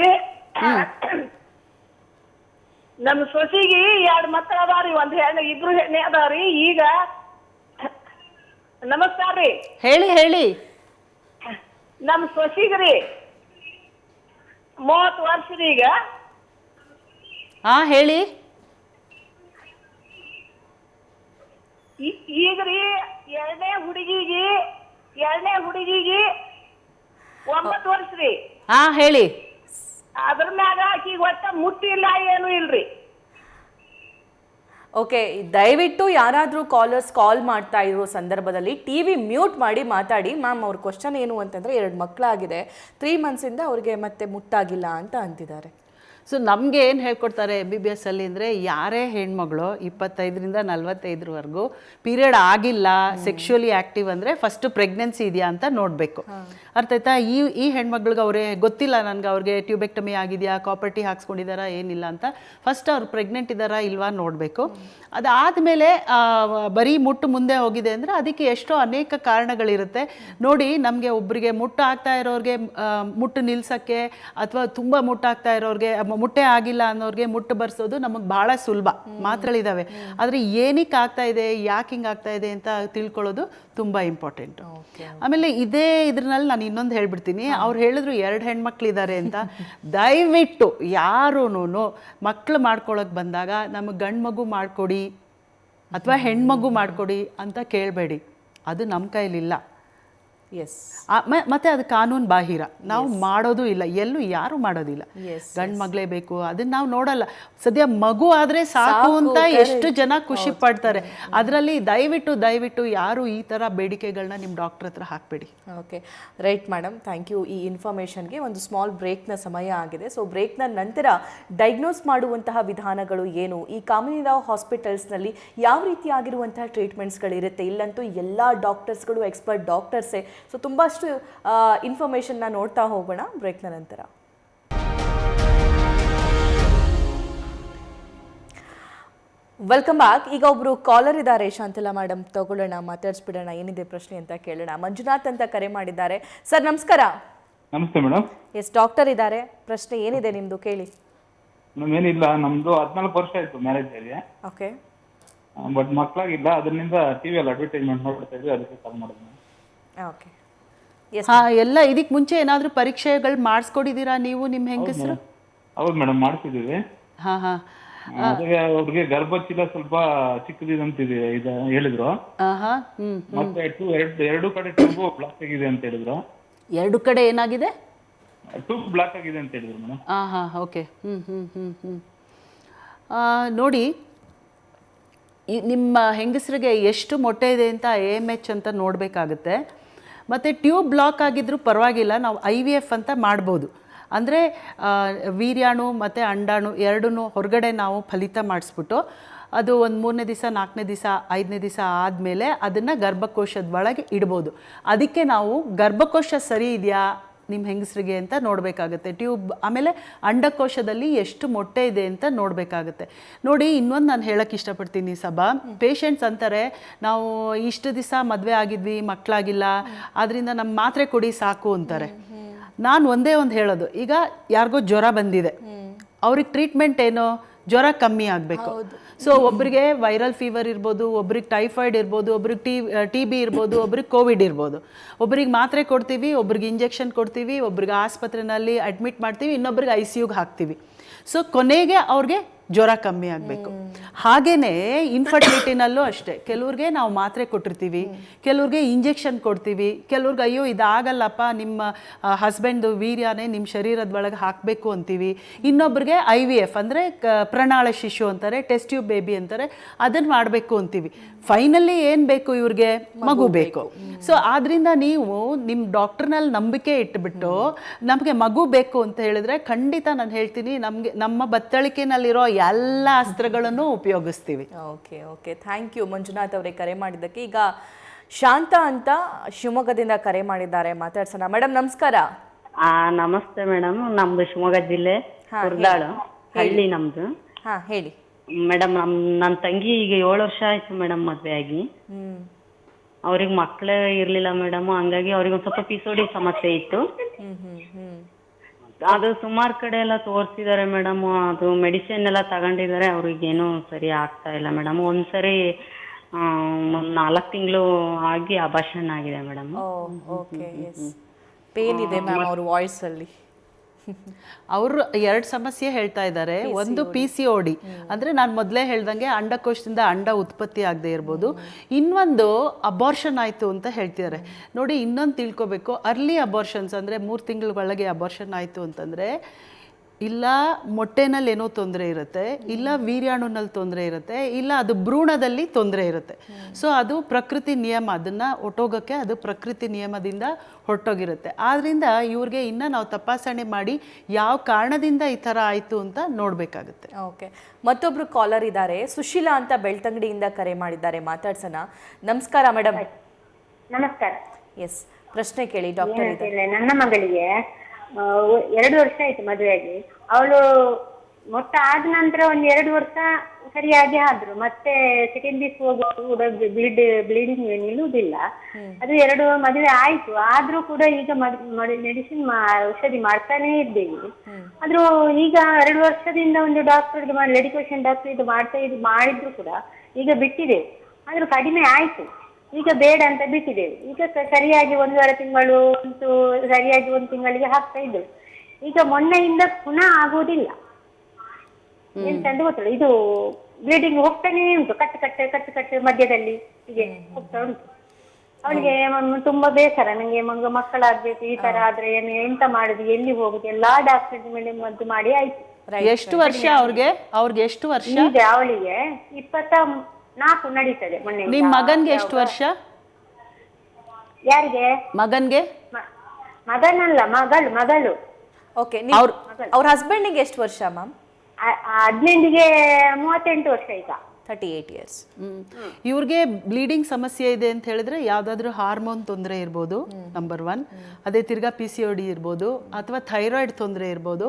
ನಮ್ಮ ಸೊಸಿಗಿ ಎರಡ್ ಮಕ್ಕಳ ಅದಾವ್ರಿ ಒಂದ್ ಹೆಣ್ಣು ಇಬ್ರು ಹೆಣ್ಣೆ ಅದಾವ್ರಿ ಈಗ ನಮಸ್ಕಾರ ರೀ. ಹೇಳಿ ಹೇಳಿ. ನಮ್ಮ ಸೊಸಿಗ್ರಿ ಮೂವತ್ತು ವರ್ಷ ರೀ ಈಗ. ಹಾ ಹೇಳಿ. ಈ- ಈಗ್ರಿ ಎರಡನೇ ಹುಡುಗಿಗೆ ಎರಡನೇ ಹುಡುಗಿಗೆ ಒಂಬತ್ತು ವರ್ಷ ರೀ. ಹಾ ಹೇಳಿ. ಅದ್ರ ಮ್ಯಾಗ ಆಕಿಗೆ ಒಟ್ಟ ಮುಟ್ಟಿಲ್ಲ ಏನು ಇಲ್ರಿ. ಓಕೆ ದಯವಿಟ್ಟು ಯಾರಾದರೂ ಕಾಲರ್ಸ್ ಕಾಲ್ ಮಾಡ್ತಾ ಇರೋ ಸಂದರ್ಭದಲ್ಲಿ ಟಿ ವಿ ಮ್ಯೂಟ್ ಮಾಡಿ ಮಾತಾಡಿ. ಮ್ಯಾಮ್ ಅವ್ರ ಕ್ವಶನ್ ಏನು ಅಂತಂದರೆ ಎರಡು ಮಕ್ಕಳಾಗಿದೆ ತ್ರೀ ಮಂತ್ಸಿಂದ ಅವ್ರಿಗೆ ಮತ್ತೆ ಮುಟ್ಟಾಗಿಲ್ಲ ಅಂತ ಅಂತಿದ್ದಾರೆ. ಸೊ ನಮಗೆ ಏನು ಹೇಳ್ಕೊಡ್ತಾರೆ ಎಂ ಬಿ ಬಿ ಎಸ್ ಅಲ್ಲಿ ಅಂದರೆ ಯಾರೇ ಹೆಣ್ಮಗಳು ಇಪ್ಪತ್ತೈದರಿಂದ ನಲ್ವತ್ತೈದರವರೆಗೂ ಪೀರಿಯಡ್ ಆಗಿಲ್ಲ ಸೆಕ್ಷುಲಿ ಆ್ಯಕ್ಟಿವ್ ಅಂದರೆ ಫಸ್ಟ್ ಪ್ರೆಗ್ನೆನ್ಸಿ ಇದೆಯಾ ಅಂತ ನೋಡಬೇಕು. ಅರ್ಥ ಆಯ್ತಾ? ಈ ಈ ಹೆಣ್ಮಕ್ಳಿಗೆ ಅವರೇ ಗೊತ್ತಿಲ್ಲ ನನಗೆ ಅವ್ರಿಗೆ ಟ್ಯೂಬೆಕ್ಟಮಿ ಆಗಿದೆಯಾ ಕಾಪರ್ಟಿ ಹಾಕ್ಸ್ಕೊಂಡಿದ್ದಾರಾ ಏನಿಲ್ಲ ಅಂತ ಫಸ್ಟ್ ಅವ್ರು ಪ್ರೆಗ್ನೆಂಟ್ ಇದ್ದಾರಾ ಇಲ್ವಾ ನೋಡಬೇಕು. ಅದಾದಮೇಲೆ ಬರೀ ಮುಟ್ಟು ಮುಂದೆ ಹೋಗಿದೆ ಅಂದರೆ ಅದಕ್ಕೆ ಎಷ್ಟೋ ಅನೇಕ ಕಾರಣಗಳಿರುತ್ತೆ. ನೋಡಿ ನಮಗೆ ಒಬ್ಬರಿಗೆ ಮುಟ್ಟು ಆಗ್ತಾ ಇರೋರಿಗೆ ಮುಟ್ಟು ನಿಲ್ಸೋಕ್ಕೆ ಅಥವಾ ತುಂಬ ಮುಟ್ಟಾಗ್ತಾ ಇರೋರಿಗೆ ಮುಟ್ಟೆ ಆಗಿಲ್ಲ ಅನ್ನೋರಿಗೆ ಮುಟ್ಟು ಬರ್ಸೋದು ನಮಗೆ ಭಾಳ ಸುಲಭ. ಮಾತ್ರಗಳಿದ್ದಾವೆ ಆದರೆ ಏನಕ್ಕೆ ಆಗ್ತಾ ಇದೆ ಯಾಕೆ ಹಿಂಗೆ ಆಗ್ತಾ ಇದೆ ಅಂತ ತಿಳ್ಕೊಳ್ಳೋದು ತುಂಬ ಇಂಪಾರ್ಟೆಂಟ್ ಆಮೇಲೆ ಇದೇ ಇದ್ರಲ್ಲಿ ನಾನು ಇನ್ನೊಂದು ಹೇಳ್ಬಿಡ್ತೀನಿ. ಅವ್ರು ಹೇಳಿದ್ರು ಎರಡು ಹೆಣ್ಮಕ್ಳಿದ್ದಾರೆ ಅಂತ. ದಯವಿಟ್ಟು ಯಾರೂನು ಮಕ್ಳು ಮಾಡ್ಕೊಳ್ಳೋಕೆ ಬಂದಾಗ ನಮಗೆ ಗಂಡು ಮಗು ಮಾಡಿಕೊಡಿ ಅಥವಾ ಹೆಣ್ಮಗು ಮಾಡಿಕೊಡಿ ಅಂತ ಕೇಳಬೇಡಿ. ಅದು ನಮ್ಮ ಕೈಲಿಲ್ಲ. ಎಸ್ ಮತ್ತೆ ಅದು ಕಾನೂನು ಬಾಹಿರ. ನಾವು ಮಾಡೋದು ಇಲ್ಲ. ಎಲ್ಲೂ ಯಾರು ಮಾಡೋದಿಲ್ಲ. ಗಂಡ್ ಮಗಳೇ ಬೇಕು. ಅದನ್ನ ನಾವು ನೋಡಲ್ಲ. ಸದ್ಯ ಮಗು ಆದ್ರೆ ಸಾಕು ಅಂತ ಎಷ್ಟು ಜನ ಖುಷಿ ಪಡ್ತಾರೆ. ಅದರಲ್ಲಿ ದಯವಿಟ್ಟು ದಯವಿಟ್ಟು ಯಾರು ಈ ತರ ಬೇಡಿಕೆಗಳನ್ನ ನಿಮ್ಮ ಡಾಕ್ಟರ್ ಹತ್ರ ಹಾಕ್ಬೇಡಿ. Okay right madam thank you ಈ ಇನ್ಫಾರ್ಮೇಷನ್ಗೆ ಒಂದು ಸ್ಮಾಲ್ ಬ್ರೇಕ್ನ ಸಮಯ ಆಗಿದೆ. ಸೊ ಬ್ರೇಕ್ನ ನಂತರ ಡಯಾಗ್ನೋಸ್ ಮಾಡುವಂತಹ ವಿಧಾನಗಳು ಏನು? ಈ ಕಾಮಿನಿರಾವ್ ಹಾಸ್ಪಿಟಲ್ಸ್ನಲ್ಲಿ ಯಾವ ರೀತಿಯಾಗಿರುವಂತಹ ಟ್ರೀಟ್ಮೆಂಟ್ಸ್ಗಳಿರುತ್ತೆ ಇಲ್ಲಂತೂ ಎಲ್ಲ ಡಾಕ್ಟರ್ಸ್ಗಳು ಎಕ್ಸ್ಪರ್ಟ್ ಡಾಕ್ಟರ್ಸೇ ಸೊ ತುಂಬಷ್ಟು ಇನ್ಫಾರ್ಮೇಷನ್ನ ನೋಡ್ತಾ ಹೋಗೋಣ ಬ್ರೇಕ್ನ ನಂತರ. ವೆಲ್ಕಮ್ ಬ್ಯಾಕ್ ಈಗ ಒಬ್ರು ಕಾಲರ್ ಇದ್ದಾರೆ ಶಾಂತಲಾ ಮೇಡಮ್ ತಗೊಳ್ಳೋಣ ಮಾತಾಡ್ಸ್ಬಿಡೋಣ. ಏನಿದೆ ಪ್ರಶ್ನೆ ಅಂತ ಕೇಳೋಣ. ಮಂಜುನಾಥ್ ಅಂತ ಕರೆ ಮಾಡಿದ್ದಾರೆ. ಸರ್ ನಮಸ್ಕಾರ. ನಮಸ್ತೆ ಮೇಡಮ್ ಎಸ್ ಡಾಕ್ಟರ್ ಇದ್ದಾರೆ. ಪ್ರಶ್ನೆ ಏನಿದೆ ನಿಮ್ದು? ಕೇಳಿ. ಮೇಡಮ್ ಏನಿಲ್ಲ. ನಮ್ದು ಹದಿನಾಲ್ಕು ವರ್ಷ ಆಯ್ತು ಮ್ಯಾರೇಜ್ ಆಗಿ ಓಕೆ ಬಟ್ ಮಕ್ಕಳಾಗಿಲ್ಲ ಅದರಿಂದ ಟಿವಿಯಲ್ಲಿ ಅಡ್ವರ್ಟೈಸ್ಮೆಂಟ್ ನೋಡ್ತಾ ಇದ್ವಿ. ಅದಕ್ಕೆ ಕಾಲ್ ಮಾಡಿದ್ವಿ. ಓಕೆ. ಹಾ ಎಲ್ಲ ಇದಕ್ಕೆ ಮುಂಚೆ ಏನಾದರೂ ಪರೀಕ್ಷೆಗಳು ಮಾಡಿಸ್ಕೊಡಿದ್ದೀರಾ ನೀವು ನಿಮ್ಮ ಹೆಂಗಸರು? ಹೌದು ಮೇಡಮ್ ಮಾಡ್ತಿದ್ದೀವಿ ಹಾ ಹಾ. ಅದೇ ಅವ್ರಿಗೆ ಗರ್ಭಚೀಲ ಸ್ವಲ್ಪ ಚಿಕ್ಕದಿದೆ ಅಂತಿದೆ ಇದು ಹೇಳಿದ್ರು. ಆಹಾ ಹ್ಮ್ ಮತ್ತೆ ಟೂ ಎರಡು ಎರಡು ಕಡೆ ಟ್ಯೂಬ್ ಬ್ಲಾಕ್ ಆಗಿದೆ ಅಂತ ಹೇಳಿದ್ರು. ಎರಡು ಕಡೆ ಏನಾಗಿದೆ? ಟ್ಯೂಬ್ ಬ್ಲಾಕ್ ಆಗಿದೆ ಅಂತ ಹೇಳಿದ್ರು ಮೇಡಮ್. ಹಾಂ ಹಾಂ ಓಕೆ. ಹ್ಞೂ ಹ್ಞೂ ಹ್ಞೂ ಹ್ಞೂ ನೋಡಿ ಈ ನಿಮ್ಮ ಹೆಂಗಸರಿಗೆ ಎಷ್ಟು ಮೊಟ್ಟೆ ಇದೆ ಅಂತ ಎ ಎಂ ಎಚ್ ಅಂತ ನೋಡಬೇಕಾಗುತ್ತೆ. ಮತ್ತು ಟ್ಯೂಬ್ ಬ್ಲಾಕ್ ಆಗಿದ್ದರೂ ಪರವಾಗಿಲ್ಲ, ನಾವು ಐ ವಿ ಎಫ್ ಅಂತ ಮಾಡ್ಬೋದು. ಅಂದರೆ ವೀರ್ಯಾಣು ಮತ್ತು ಅಂಡಾಣು ಎರಡೂ ಹೊರಗಡೆ ನಾವು ಫಲಿತ ಮಾಡಿಸ್ಬಿಟ್ಟು, ಅದು ಒಂದು ಮೂರನೇ ದಿವಸ, ನಾಲ್ಕನೇ ದಿವಸ, ಐದನೇ ದಿವಸ ಆದಮೇಲೆ ಅದನ್ನು ಗರ್ಭಕೋಶದ ಒಳಗೆ ಇಡ್ಬೋದು. ಅದಕ್ಕೆ ನಾವು ಗರ್ಭಕೋಶ ಸರಿ ಇದೆಯಾ? ನಿಮ್ಮ ಹೆಂಗಸರಿಗೆ ಅಂತ ನೋಡಬೇಕಾಗತ್ತೆ. ಟ್ಯೂಬ್ ಆಮೇಲೆ ಅಂಡಕೋಶದಲ್ಲಿ ಎಷ್ಟು ಮೊಟ್ಟೆ ಇದೆ ಅಂತ ನೋಡಬೇಕಾಗತ್ತೆ. ನೋಡಿ ಇನ್ನೊಂದು ನಾನು ಹೇಳಕ್ಕೆ ಇಷ್ಟಪಡ್ತೀನಿ ಸಭಾ. ಪೇಷಂಟ್ಸ್ ಅಂತಾರೆ ನಾವು ಇಷ್ಟು ದಿವಸ ಮದುವೆ ಆಗಿದ್ವಿ ಮಕ್ಕಳಾಗಿಲ್ಲ ಆದ್ದರಿಂದ ನಮ್ಮ ಮಾತ್ರೆ ಕೊಡಿ ಸಾಕು ಅಂತಾರೆ. ನಾನು ಒಂದೇ ಒಂದು ಹೇಳೋದು. ಈಗ ಯಾರಿಗೋ ಜ್ವರ ಬಂದಿದೆ. ಅವ್ರಿಗೆ ಟ್ರೀಟ್ಮೆಂಟ್ ಏನು? ಜ್ವರ ಕಮ್ಮಿ ಆಗಬೇಕು. ಸೊ ಒಬ್ಬರಿಗೆ ವೈರಲ್ ಫೀವರ್ ಇರ್ಬೋದು ಒಬ್ರಿಗೆ ಟೈಫಾಯ್ಡ್ ಇರ್ಬೋದು ಒಬ್ರಿಗೆ ಟಿ ಟಿ ಬಿ ಇರ್ಬೋದು ಒಬ್ರಿಗೆ ಕೋವಿಡ್ ಇರ್ಬೋದು. ಒಬ್ರಿಗೆ ಮಾತ್ರೆ ಕೊಡ್ತೀವಿ ಒಬ್ರಿಗೆ ಇಂಜೆಕ್ಷನ್ ಕೊಡ್ತೀವಿ ಒಬ್ರಿಗೆ ಆಸ್ಪತ್ರೆನಲ್ಲಿ ಅಡ್ಮಿಟ್ ಮಾಡ್ತೀವಿ ಇನ್ನೊಬ್ರಿಗೆ ಐ ಸಿ ಯುಗೆ ಹಾಕ್ತೀವಿ. ಸೊ ಕೊನೆಗೆ ಅವ್ರಿಗೆ ಜ್ವರ ಕಮ್ಮಿ ಆಗಬೇಕು. ಹಾಗೇನೆ ಇನ್ಫರ್ಟಿಲಿಟಿನಲ್ಲೂ ಅಷ್ಟೇ. ಕೆಲವ್ರಿಗೆ ನಾವು ಮಾತ್ರೆ ಕೊಟ್ಟಿರ್ತೀವಿ ಕೆಲವ್ರಿಗೆ ಇಂಜೆಕ್ಷನ್ ಕೊಡ್ತೀವಿ ಕೆಲವ್ರಿಗೆ ಅಯ್ಯೋ ಇದಾಗಲ್ಲಪ್ಪ ನಿಮ್ಮ ಹಸ್ಬೆಂಡ್ದು ವೀರ್ಯನೇ ನಿಮ್ಮ ಶರೀರದ ಒಳಗೆ ಹಾಕಬೇಕು ಅಂತೀವಿ. ಇನ್ನೊಬ್ರಿಗೆ ಐ ವಿ ಎಫ್ ಅಂದರೆ ಪ್ರಣಾಳ ಶಿಶು ಅಂತಾರೆ ಟೆಸ್ಟ್ ಟ್ಯೂಬ್ ಬೇಬಿ ಅಂತಾರೆ ಅದನ್ನು ಮಾಡಬೇಕು ಅಂತೀವಿ. ಫೈನಲಿ ಏನು ಬೇಕು ಇವ್ರಿಗೆ? ಮಗು ಬೇಕು. ಸೊ ಆದ್ರಿಂದ ನೀವು ನಿಮ್ಮ ಡಾಕ್ಟರ್ನಲ್ಲಿ ನಂಬಿಕೆ ಇಟ್ಬಿಟ್ಟು ನಮಗೆ ಮಗು ಬೇಕು ಅಂತ ಹೇಳಿದ್ರೆ ಖಂಡಿತ ನಾನು ಹೇಳ್ತೀನಿ ನಮಗೆ ನಮ್ಮ ಬತ್ತಳಿಕೆನಲ್ಲಿರೋ ಎಲ್ಲ ಅಸ್ತ್ರಗಳನ್ನು ಉಪಯೋಗಿಸ್ತೀವಿ. Okay okay. Thank you Manjunath ಅವರೇ ಕರೆ ಮಾಡಿದ್ದಕ್ಕೆ. ಈಗ ಶಾಂತ ಅಂತ ಶಿವಮೊಗ್ಗದಿಂದ ಕರೆ ಮಾಡಿದ್ದಾರೆ ಮಾತಾಡ್ಸೋಣ. ಮೇಡಮ್ ನಮಸ್ಕಾರ. ಆ ನಮಸ್ತೆ ಮೇಡಮ್ ನಮ್ದು ಶಿವಮೊಗ್ಗ ಜಿಲ್ಲೆ ಹಾ, ಕುರ್ದಾಳು ಹಳ್ಳಿ ನಮ್ದು. ಹಾ ಹೇಳಿ. ಮೇಡಮ್ ನಮ್ ನನ್ನ ತಂಗಿ ಈಗ ಏಳು ವರ್ಷ ಆಯ್ತು ಮೇಡಮ್ ಮದ್ವೆ ಆಗಿ. ಅವ್ರಿಗೆ ಮಕ್ಕಳೇ ಇರ್ಲಿಲ್ಲ ಮೇಡಮ್ ಹಂಗಾಗಿ ಅವ್ರಿಗೆ ಒಂದ್ ಸ್ವಲ್ಪ ಪಿಸೋಡಿ ಸಮಸ್ಯೆ ಇತ್ತು. ಅದು ಸುಮಾರು ಕಡೆ ಎಲ್ಲ ತೋರಿಸಿದ್ದಾರೆ ಮೇಡಮ್ ಅದು ಮೆಡಿಸಿನ್ ಎಲ್ಲ ತಗೊಂಡಿದ್ದಾರೆ ಅವ್ರಿಗೇನು ಸರಿ ಆಗ್ತಾ ಇಲ್ಲ ಮೇಡಮ್ ಒಂದ್ಸರಿ ಒಂದು ನಾಲ್ಕು ತಿಂಗಳು ಆಗಿ ಅಭಾಷಣ ಆಗಿದೆ madam oh okay yes pain ಇದೆ ಮ್ಯಾಮ್ ಅವ್ರ ವಾಯ್ಸಲ್ಲಿ ಅವರು ಎರಡು ಸಮಸ್ಯೆ ಹೇಳ್ತಾ ಇದ್ದಾರೆ. ಒಂದು ಪಿ ಸಿ ಒ ಡಿ ಅಂದರೆ ನಾನು ಮೊದಲೇ ಹೇಳ್ದಂಗೆ ಅಂಡಕೋಶದಿಂದ ಅಂಡ ಉತ್ಪತ್ತಿ ಆಗದೆ ಇರ್ಬೋದು. ಇನ್ನೊಂದು ಅಬಾರ್ಷನ್ ಆಯಿತು ಅಂತ ಹೇಳ್ತಿದ್ದಾರೆ. ನೋಡಿ ಇನ್ನೊಂದು ತಿಳ್ಕೊಬೇಕು. ಅರ್ಲಿ ಅಬಾರ್ಷನ್ಸ್ ಅಂದರೆ ಮೂರು ತಿಂಗಳೊಳಗೆ ಅಬಾರ್ಷನ್ ಆಯಿತು ಅಂತಂದರೆ ಇಲ್ಲ ಮೊಟ್ಟೆನಲ್ಲಿ ಏನೋ ತೊಂದರೆ ಇರುತ್ತೆ ಇಲ್ಲ ವೀರ್ಯಾಣುನಲ್ಲಿ ತೊಂದರೆ ಇರುತ್ತೆ ಇಲ್ಲ ಅದು ಭ್ರೂಣದಲ್ಲಿ ತೊಂದರೆ ಇರುತ್ತೆ. ಸೊ ಅದು ಪ್ರಕೃತಿ ನಿಯಮ ಅದನ್ನು ಒಟ್ಟೋಗೋಕ್ಕೆ ಅದು ಪ್ರಕೃತಿ ನಿಯಮದಿಂದ ಹೊರಟೋಗಿರುತ್ತೆ. ಆದ್ದರಿಂದ ಇವ್ರಿಗೆ ಇನ್ನೂ ನಾವು ತಪಾಸಣೆ ಮಾಡಿ ಯಾವ ಕಾರಣದಿಂದ ಈ ಥರ ಆಯಿತು ಅಂತ ನೋಡಬೇಕಾಗುತ್ತೆ. ಓಕೆ ಮತ್ತೊಬ್ಬರು ಕಾಲರ್ ಇದ್ದಾರೆ. ಸುಶೀಲಾ ಅಂತ ಬೆಳ್ತಂಗಡಿಯಿಂದ ಕರೆ ಮಾಡಿದ್ದಾರೆ. ಮಾತಾಡ್ಸೋಣ. ನಮಸ್ಕಾರ ಮೇಡಮ್ ನಮಸ್ಕಾರ. ಎಸ್ ಪ್ರಶ್ನೆ ಕೇಳಿ ಡಾಕ್ಟರ್ ನನ್ನ ಮಗಳಿಗೆ ಎರಡು ವರ್ಷ ಆಯ್ತು ಮದುವೆಯಾಗಿ ಅವಳು ಮೊಟ್ಟ ಆದ ನಂತರ ಒಂದು ಎರಡು ವರ್ಷ ಸರಿಯಾಗಿ ಆದ್ರು. ಮತ್ತೆ ಸೆಕೆಂಡ್ ವೀಕ್ ಹೋಗುವಾಗ ಕೂಡ ಬ್ಲೀಡ್ ಬ್ಲೀಡಿಂಗ್ ನಿಲ್ಲುವುದಿಲ್ಲ ಅದು ಎರಡು ಮದುವೆ ಆಯ್ತು. ಆದ್ರೂ ಕೂಡ ಈಗ ಮೆಡಿಸಿನ್ ಔಷಧಿ ಮಾಡ್ತಾನೆ ಇದ್ದೇವೆ. ಆದ್ರೂ ಈಗ ಎರಡು ವರ್ಷದಿಂದ ಒಂದು ಡಾಕ್ಟರ್ ಮೆಡಿಕೇಶನ್ ಡಾಕ್ಟರ್ ಇದು ಮಾಡ್ತಾ ಇದು ಮಾಡಿದ್ರು ಕೂಡ ಈಗ ಬಿಟ್ಟಿದೆ. ಆದ್ರೂ ಕಡಿಮೆ ಆಯ್ತು. ಈಗ ಬೇಡ ಅಂತ ಬಿಟ್ಟಿದ್ದೇವೆ. ಈಗ ಸರಿಯಾಗಿ ಒಂದೂವರೆ ತಿಂಗಳು ಒಂದು ಸರಿಯಾಗಿ ಒಂದು ತಿಂಗಳಿಗೆ ಹಾಕ್ತಾ ಇದ್ದೇವೆ. ಈಗ ಮೊನ್ನೆಯಿಂದ ಪುನಃ ಆಗುವುದಿಲ್ಲ. ಗೊತ್ತಿಲ್ಲ. ಇದು ಬ್ಲೀಡಿಂಗ್ ಹೋಗ್ತಾನೆ ಉಂಟು. ಕಟ್ ಕಟ್ಟೆ ಕಟ್ಟು ಕಟ್ಟೆ ಮಧ್ಯದಲ್ಲಿ ಹೀಗೆ ಹೋಗ್ತಾ ಉಂಟು. ಅವನಿಗೆ ತುಂಬಾ ಬೇಸರ. ನಂಗೆ ಮಂಗ ಮಕ್ಕಳಾಗ್ಬೇಕು ಈ ತರ ಆದ್ರೆ ಏನು ಎಂತ ಮಾಡುದು ಎಲ್ಲಿ ಹೋಗುದು ಎಲ್ಲಾ ಡಾಕ್ಟರ್ ಮೇಲೆ ಮದ್ದು ಮಾಡಿ ಆಯ್ತು. ಎಷ್ಟು ವರ್ಷ ಅವ್ರಿಗೆ? ಅವ್ರಿಗೆ ಎಷ್ಟು ವರ್ಷ? ಇದೆ ಅವಳಿಗೆ ಇಪ್ಪತ್ತ ನಾಲ್ಕು ನಡೀತದೆ ಮೊನ್ನೆ ನಿಮ್ ಮಗನ್ಗೆ ಎಷ್ಟು ವರ್ಷ? ಯಾರಿಗೆ? ಮಗನ್ಗೆ? ಮ- ಮಗನಲ್ಲ ಮಗಳು ಮಗಳು. ಓಕೆ ಅವ್ರ ಹಸ್ಬೆಂಡಿಗೆ ಎಷ್ಟು ವರ್ಷ ಮ್ಯಾಮ್ ಆ- ಆ ಹದಿನೆಂಟಿಗೆ ಮೂವತ್ತೆಂಟು ವರ್ಷ ಈಗ. ಥರ್ಟಿ ಏಯ್ಟ್ ಇಯರ್ಸ್ ಇವ್ರಿಗೆ ಬ್ಲೀಡಿಂಗ್ ಸಮಸ್ಯೆ ಇದೆ ಅಂತ ಹೇಳಿದ್ರೆ ಯಾವುದಾದ್ರೂ ಹಾರ್ಮೋನ್ ತೊಂದರೆ ಇರ್ಬೋದು ನಂಬರ್ ಒನ್ ಅದೇ ತಿರ್ಗಾ ಪಿ ಸಿ ಒ ಡಿ ಇರ್ಬೋದು, ಅಥವಾ ಥೈರಾಯ್ಡ್ ತೊಂದರೆ ಇರ್ಬೋದು.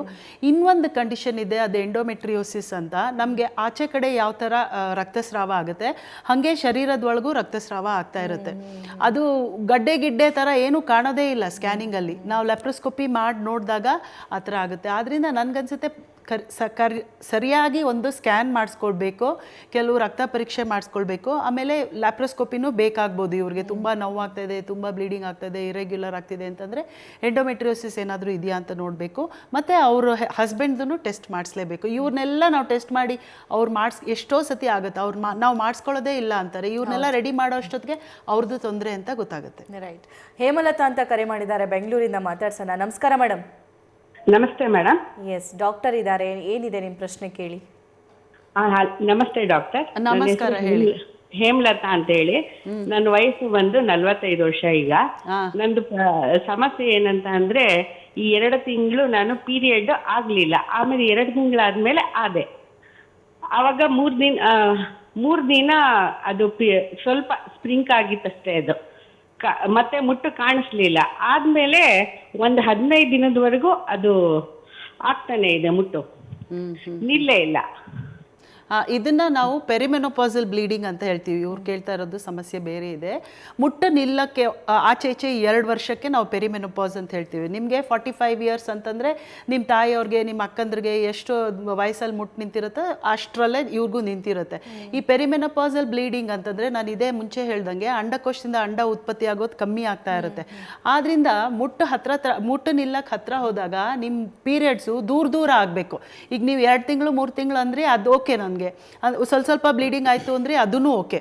ಇನ್ನೊಂದು ಕಂಡೀಷನ್ ಇದೆ, ಅದು ಎಂಡೋಮೆಟ್ರಿಯೋಸಿಸ್ ಅಂತ. ನಮಗೆ ಆಚೆ ಕಡೆ ಯಾವ ಥರ ರಕ್ತಸ್ರಾವ ಆಗುತ್ತೆ, ಹಾಗೆ ಶರೀರದೊಳಗೂ ರಕ್ತಸ್ರಾವ ಆಗ್ತಾ ಇರುತ್ತೆ. ಅದು ಗಡ್ಡೆ ಗಿಡ್ಡೆ ಥರ ಏನೂ ಕಾಣೋದೇ ಇಲ್ಲ ಸ್ಕ್ಯಾನಿಂಗಲ್ಲಿ ನಾವು ಲೆಪ್ರೋಸ್ಕೋಪಿ ಮಾಡಿ ನೋಡಿದಾಗ ಆ ಥರ ಆಗುತ್ತೆ. ಆದ್ದರಿಂದ ನನಗನ್ಸುತ್ತೆ ಕರ್ ಸ ಕರ್ ಸರಿಯಾಗಿ ಒಂದು ಸ್ಕ್ಯಾನ್ ಮಾಡಿಸ್ಕೊಳ್ಬೇಕು ಕೆಲವು ರಕ್ತ ಪರೀಕ್ಷೆ ಮಾಡಿಸ್ಕೊಳ್ಬೇಕು ಆಮೇಲೆ ಲ್ಯಾಪ್ರೋಸ್ಕೋಪಿನೂ ಬೇಕಾಗ್ಬೋದು. ಇವ್ರಿಗೆ ತುಂಬ ನೋವಾಗ್ತಾ ಇದೆ ತುಂಬ ಬ್ಲೀಡಿಂಗ್ ಆಗ್ತಾಯಿದೆ ಇರೆಗ್ಯುಲರ್ ಆಗ್ತಿದೆ ಅಂತಂದರೆ ಎಂಡೋಮೆಟ್ರಿಯೋಸಿಸ್ ಏನಾದರೂ ಇದೆಯಾ ಅಂತ ನೋಡಬೇಕು. ಮತ್ತು ಅವರು ಹಸ್ಬೆಂಡ್ದು ಟೆಸ್ಟ್ ಮಾಡಿಸ್ಲೇಬೇಕು. ಇವ್ರನ್ನೆಲ್ಲ ನಾವು ಟೆಸ್ಟ್ ಮಾಡಿ ಅವ್ರು ಮಾಡಿಸ್ ಎಷ್ಟೋ ಸತಿ ಆಗುತ್ತೆ ಅವ್ರು ಮಾ ನಾವು ಮಾಡಿಸ್ಕೊಳ್ಳೋದೇ ಇಲ್ಲ ಅಂತಾರೆ. ಇವ್ರನ್ನೆಲ್ಲ ರೆಡಿ ಮಾಡೋ ಅಷ್ಟೊತ್ತಿಗೆ ಅವ್ರದ್ದು ತೊಂದರೆ ಅಂತ ಗೊತ್ತಾಗುತ್ತೆ. ರೈಟ್ ಹೇಮಲತಾ ಅಂತ ಕರೆ ಮಾಡಿದ್ದಾರೆ ಬೆಂಗಳೂರಿಂದ ಮಾತಾಡ್ಸೋಣ. ನಮಸ್ಕಾರ ಮೇಡಮ್. ನಮಸ್ತೆ ಮೇಡಮ್ ಎಸ್ ಡಾಕ್ಟರ್ ಇದ್ದಾರೆ. ಏನಿದೆ ನಿಮ್ಮ ಪ್ರಶ್ನೆ ಕೇಳಿ? ನಮಸ್ತೆ ಡಾಕ್ಟರ್. ನಮಸ್ಕಾರ, ಹೇಳಿ. ಹೇಮಲತಾ ಅಂತ ಹೇಳಿ ನನ್ನ ವಯಸ್ಸು ಬಂದು ನಲ್ವತ್ತೈದು ವರ್ಷ ಈಗ. ನಂದು ಸಮಸ್ಯೆ ಏನಂತ ಅಂದ್ರೆ ಈ ಎರಡು ತಿಂಗಳು ನಾನು ಪೀರಿಯಡ್ ಆಗ್ಲಿಲ್ಲ. ಆಮೇಲೆ ಎರಡು ತಿಂಗಳಾದ್ಮೇಲೆ ಆದೆ. ಅವಾಗ ಮೂರ್ ದಿನ ಮೂರ್ ದಿನ ಅದು ಪಿ- ಸ್ವಲ್ಪ ಸ್ಪ್ರಿಂಕ್ ಆಗಿತ್ತಷ್ಟೇ ಅದು. ಮತ್ತೆ ಮುಟ್ಟು ಕಾಣಿಸ್ಲಿಲ್ಲ. ಆದ್ಮೇಲೆ ಒಂದು ಹದಿನೈದು ದಿನದವರೆಗೂ ಅದು ಆಗ್ತಾನೆ ಇದೆ ಮುಟ್ಟು. ನಿಲ್ಲೇ ಇಲ್ಲ. ಇದನ್ನ ನಾವು ಪೆರಿಮೆನೋಪಾಸಲ್ ಬ್ಲೀಡಿಂಗ್ ಅಂತ ಹೇಳ್ತೀವಿ. ಇವ್ರು ಕೇಳ್ತಾ ಇರೋದು ಸಮಸ್ಯೆ ಬೇರೆ ಇದೆ. ಮುಟ್ಟ ನಿಲ್ಲಕ್ಕೆ ಆಚೆ ಈಚೆ ಎರಡು ವರ್ಷಕ್ಕೆ ನಾವು ಪೆರಿಮೆನೋಪಾಸ್ ಅಂತ ಹೇಳ್ತೀವಿ. ನಿಮಗೆ ಫಾರ್ಟಿ ಫೈವ್ ಇಯರ್ಸ್ ಅಂತಂದರೆ ನಿಮ್ಮ ತಾಯಿಯವ್ರಿಗೆ ನಿಮ್ಮ ಅಕ್ಕಂದ್ರಿಗೆ ಎಷ್ಟು ವಯಸ್ಸಲ್ಲಿ ಮುಟ್ಟು ನಿಂತಿರುತ್ತೆ ಅಷ್ಟರಲ್ಲೇ ಇವ್ರಿಗೂ ನಿಂತಿರುತ್ತೆ. ಈ ಪೆರಿಮೆನೋಪಾಸಲ್ ಬ್ಲೀಡಿಂಗ್ ಅಂತಂದರೆ ನಾನು ಇದೇ ಮುಂಚೆ ಹೇಳ್ದಂಗೆ ಅಂಡಕೋಶದಿಂದ ಅಂಡ ಉತ್ಪತ್ತಿ ಆಗೋದು ಕಮ್ಮಿ ಆಗ್ತಾ ಇರುತ್ತೆ. ಆದ್ರಿಂದ ಮುಟ್ಟು ಹತ್ರ ಮುಟ್ಟು ನಿಲ್ಲಕ್ಕೆ ಹತ್ರ ಹೋದಾಗ ನಿಮ್ಮ ಪೀರಿಯಡ್ಸು ದೂರ ದೂರ ಆಗಬೇಕು. ಈಗ ನೀವು ಎರಡು ತಿಂಗಳು, ಮೂರು ತಿಂಗಳು ಅಂದರೆ ಅದು ಓಕೆ ನನಗೆ. ಸ್ವಲ್ಪ ಸ್ವಲ್ಪ ಬ್ಲೀಡಿಂಗ್ ಆಯಿತು ಅಂದರೆ ಅದೂ ಓಕೆ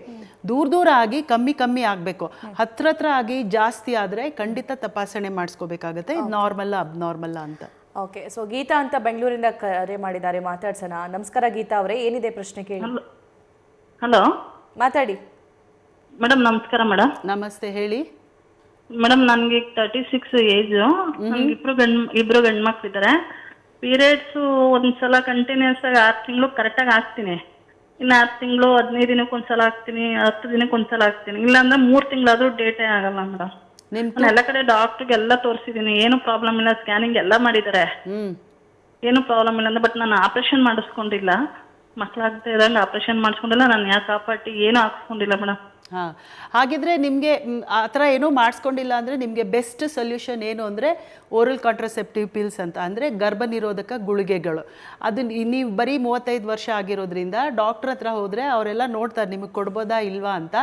ದೂರ ದೂರ ಆಗಿ ಕಮ್ಮಿ ಕಮ್ಮಿ ಆಗಬೇಕು. ಹತ್ರ ಹತ್ರ ಆಗಿ ಜಾಸ್ತಿ ಆದರೆ ಖಂಡಿತ ತಪಾಸಣೆ ಮಾಡಿಸ್ಕೋಬೇಕಾಗತ್ತೆ. ಇದು ನಾರ್ಮಲ್ಲ ಅಬ್ನಾರ್ಮಲ್ಲ ಅಂತ. ಓಕೆ ಸೊ ಗೀತಾ ಅಂತ ಬೆಂಗಳೂರಿಂದ ಕರೆ ಮಾಡಿದ್ದಾರೆ ಮಾತಾಡ್ಸೋಣ. ನಮಸ್ಕಾರ ಗೀತಾ ಅವರೇ ಏನಿದೆ ಪ್ರಶ್ನೆ ಕೇಳಿ. ಹಲೋ ಮಾತಾಡಿ. ಮೇಡಮ್ ನಮಸ್ಕಾರ ಮೇಡಮ್. ನಮಸ್ತೆ ಹೇಳಿ. ಮೇಡಮ್ ನನಗೆ ತರ್ಟಿ ಸಿಕ್ಸ್ ಏಜು ನನ್ಗೆ ಇಬ್ರು ಗಂಡ್ ಇಬ್ರು ಗಂಡು ಮಕ್ಳಿದ್ದಾರೆ ಪೀರಿಯಡ್ಸು ಒಂದ್ಸಲ ಕಂಟಿನ್ಯೂಸ್ ಆಗಿ ಆರು ತಿಂಗಳು ಕರೆಕ್ಟಾಗಿ ಹಾಕ್ತೀನಿ. ಇನ್ನು ಆರು ತಿಂಗಳು ಹದಿನೈದು ದಿನಕ್ಕೆ ಒಂದ್ಸಲ ಹಾಕ್ತೀನಿ ಹತ್ತು ದಿನಕ್ಕೆ ಒಂದ್ಸಲ ಹಾಕ್ತೀನಿ. ಇಲ್ಲಾಂದ್ರೆ ಮೂರು ತಿಂಗಳಾದರೂ ಡೇಟೇ ಆಗಲ್ಲ ಮೇಡಮ್ ನಾನು ಎಲ್ಲ ಕಡೆ ಡಾಕ್ಟ್ರಿಗೆ ಎಲ್ಲ ತೋರಿಸಿದ್ದೀನಿ. ಏನು ಪ್ರಾಬ್ಲಮ್ ಇಲ್ಲ ಸ್ಕ್ಯಾನಿಂಗ್ ಎಲ್ಲ ಮಾಡಿದ್ದಾರೆ. ಏನು ಪ್ರಾಬ್ಲಮ್ ಇಲ್ಲ ಅಂದ್ರೆ ಬಟ್ ನಾನು ಆಪರೇಷನ್ ಮಾಡಿಸ್ಕೊಂಡಿಲ್ಲ. ಮಕ್ಕಳಾಗ್ತಾ ಇದ್ದಂಗೆ ಆಪರೇಷನ್ ಮಾಡಿಸ್ಕೊಂಡಿಲ್ಲ. ನಾನು ಯಾಕೆ ಕಾಪಾಟಿ ಏನು ಹಾಕ್ಸ್ಕೊಂಡಿಲ್ಲ ಮೇಡಮ್ ಹಾಂ. ಹಾಗಿದ್ರೆ ನಿಮಗೆ ಆ ಥರ ಏನೂ ಮಾಡಿಸ್ಕೊಂಡಿಲ್ಲ ಅಂದರೆ ನಿಮಗೆ ಬೆಸ್ಟ್ ಸೊಲ್ಯೂಷನ್ ಏನು ಅಂದರೆ ಓರಲ್ ಕಾಂಟ್ರಸೆಪ್ಟಿವ್ ಪಿಲ್ಸ್ ಅಂತ. ಅಂದರೆ ಗರ್ಭ ನಿರೋಧಕ ಗುಳಿಗೆಗಳು ಅದು ನೀವು ಬರೀ ಮೂವತ್ತೈದು ವರ್ಷ ಆಗಿರೋದ್ರಿಂದ ಡಾಕ್ಟ್ರ್ ಹತ್ರ ಹೋದರೆ ಅವರೆಲ್ಲ ನೋಡ್ತಾರೆ ನಿಮಗೆ ಕೊಡ್ಬೋದಾ ಇಲ್ವಾ ಅಂತ.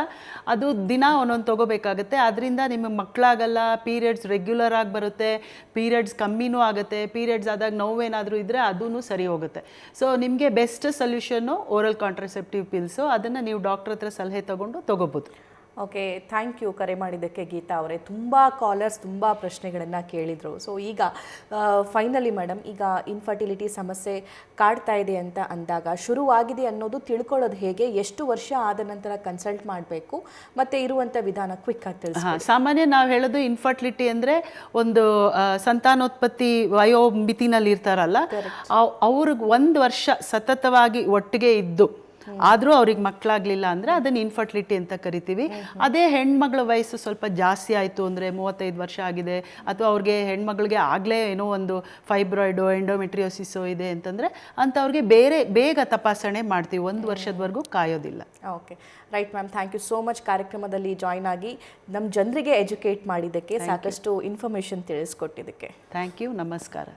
ಅದು ದಿನ ಒಂದೊಂದು ತೊಗೋಬೇಕಾಗತ್ತೆ. ಅದರಿಂದ ನಿಮಗೆ ಮಕ್ಕಳಾಗಲ್ಲ ಪೀರಿಯಡ್ಸ್ ರೆಗ್ಯುಲರ್ ಆಗಿ ಬರುತ್ತೆ ಪೀರಿಯಡ್ಸ್ ಕಮ್ಮಿನೂ ಆಗುತ್ತೆ ಪೀರಿಯಡ್ಸ್ ಆದಾಗ ನೋವೇನಾದರೂ ಇದ್ದರೆ ಅದೂ ಸರಿ ಹೋಗುತ್ತೆ. ಸೊ ನಿಮಗೆ ಬೆಸ್ಟ್ ಸೊಲ್ಯೂಷನ್ನು ಓರಲ್ ಕಾಂಟ್ರಸೆಪ್ಟಿವ್ ಪಿಲ್ಸು ಅದನ್ನು ನೀವು ಡಾಕ್ಟ್ರ್ ಹತ್ರ ಸಲಹೆ ತೊಗೊಂಡು ತೊಗೋಬೋದು ಓಕೆ ಥ್ಯಾಂಕ್ ಯು ಕರೆ ಮಾಡಿದ್ದಕ್ಕೆ ಗೀತಾ ಅವರೇ. ತುಂಬ ಕಾಲರ್ಸ್ ತುಂಬ ಪ್ರಶ್ನೆಗಳನ್ನು ಕೇಳಿದರು. ಸೊ ಈಗ ಫೈನಲಿ ಮೇಡಮ್ ಈಗ ಇನ್ಫರ್ಟಿಲಿಟಿ ಸಮಸ್ಯೆ ಕಾಡ್ತಾ ಇದೆ ಅಂತ ಅಂದಾಗ ಶುರುವಾಗಿದೆ ಅನ್ನೋದು ತಿಳ್ಕೊಳ್ಳೋದು ಹೇಗೆ ಎಷ್ಟು ವರ್ಷ ಆದ ನಂತರ ಕನ್ಸಲ್ಟ್ ಮಾಡಬೇಕು ಮತ್ತು ಇರುವಂಥ ವಿಧಾನ ಕ್ವಿಕ್ ಆಗಿ ತಿಳಿಸಿ ಹಾಂ ಸಾಮಾನ್ಯ ನಾವು ಹೇಳೋದು ಇನ್ಫರ್ಟಿಲಿಟಿ ಅಂದರೆ ಒಂದು ಸಂತಾನೋತ್ಪತ್ತಿ ವಯೋಮಿತಿನಲ್ಲಿ ಇರ್ತಾರಲ್ಲ ಅವ್ರಿಗೆ ಒಂದು ವರ್ಷ ಸತತವಾಗಿ ಒಟ್ಟಿಗೆ ಇದ್ದು ಆದರೂ ಅವ್ರಿಗೆ ಮಕ್ಕಳಾಗಲಿಲ್ಲ ಅಂದರೆ ಅದನ್ನು ಇನ್ಫರ್ಟಿಲಿಟಿ ಅಂತ ಕರಿತೀವಿ. ಅದೇ ಹೆಣ್ಮಗಳ ವಯಸ್ಸು ಸ್ವಲ್ಪ ಜಾಸ್ತಿ ಆಯಿತು ಅಂದರೆ ಮೂವತ್ತೈದು ವರ್ಷ ಆಗಿದೆ ಅಥವಾ ಅವ್ರಿಗೆ ಹೆಣ್ಮಗಳಿಗೆ ಆಗಲೇ ಏನೋ ಒಂದು ಫೈಬ್ರಾಯ್ಡು ಎಂಡೋಮೆಟ್ರಿಯೋಸಿಸೋ ಇದೆ ಅಂತಂದರೆ ಅಂಥವ್ರಿಗೆ ಬೇರೆ ಬೇಗ ತಪಾಸಣೆ ಮಾಡ್ತೀವಿ. ಒಂದು ವರ್ಷದವರೆಗೂ ಕಾಯೋದಿಲ್ಲ. Okay right ma'am thank you so much ಕಾರ್ಯಕ್ರಮದಲ್ಲಿ ಜಾಯ್ನ್ ಆಗಿ ನಮ್ಮ ಜನರಿಗೆ ಎಜುಕೇಟ್ ಮಾಡಿದ್ದಕ್ಕೆ ಸಾಕಷ್ಟು ಇನ್ಫಾರ್ಮೇಷನ್ ತಿಳಿಸ್ಕೊಟ್ಟಿದ್ದಕ್ಕೆ. ಥ್ಯಾಂಕ್ ಯು ನಮಸ್ಕಾರ.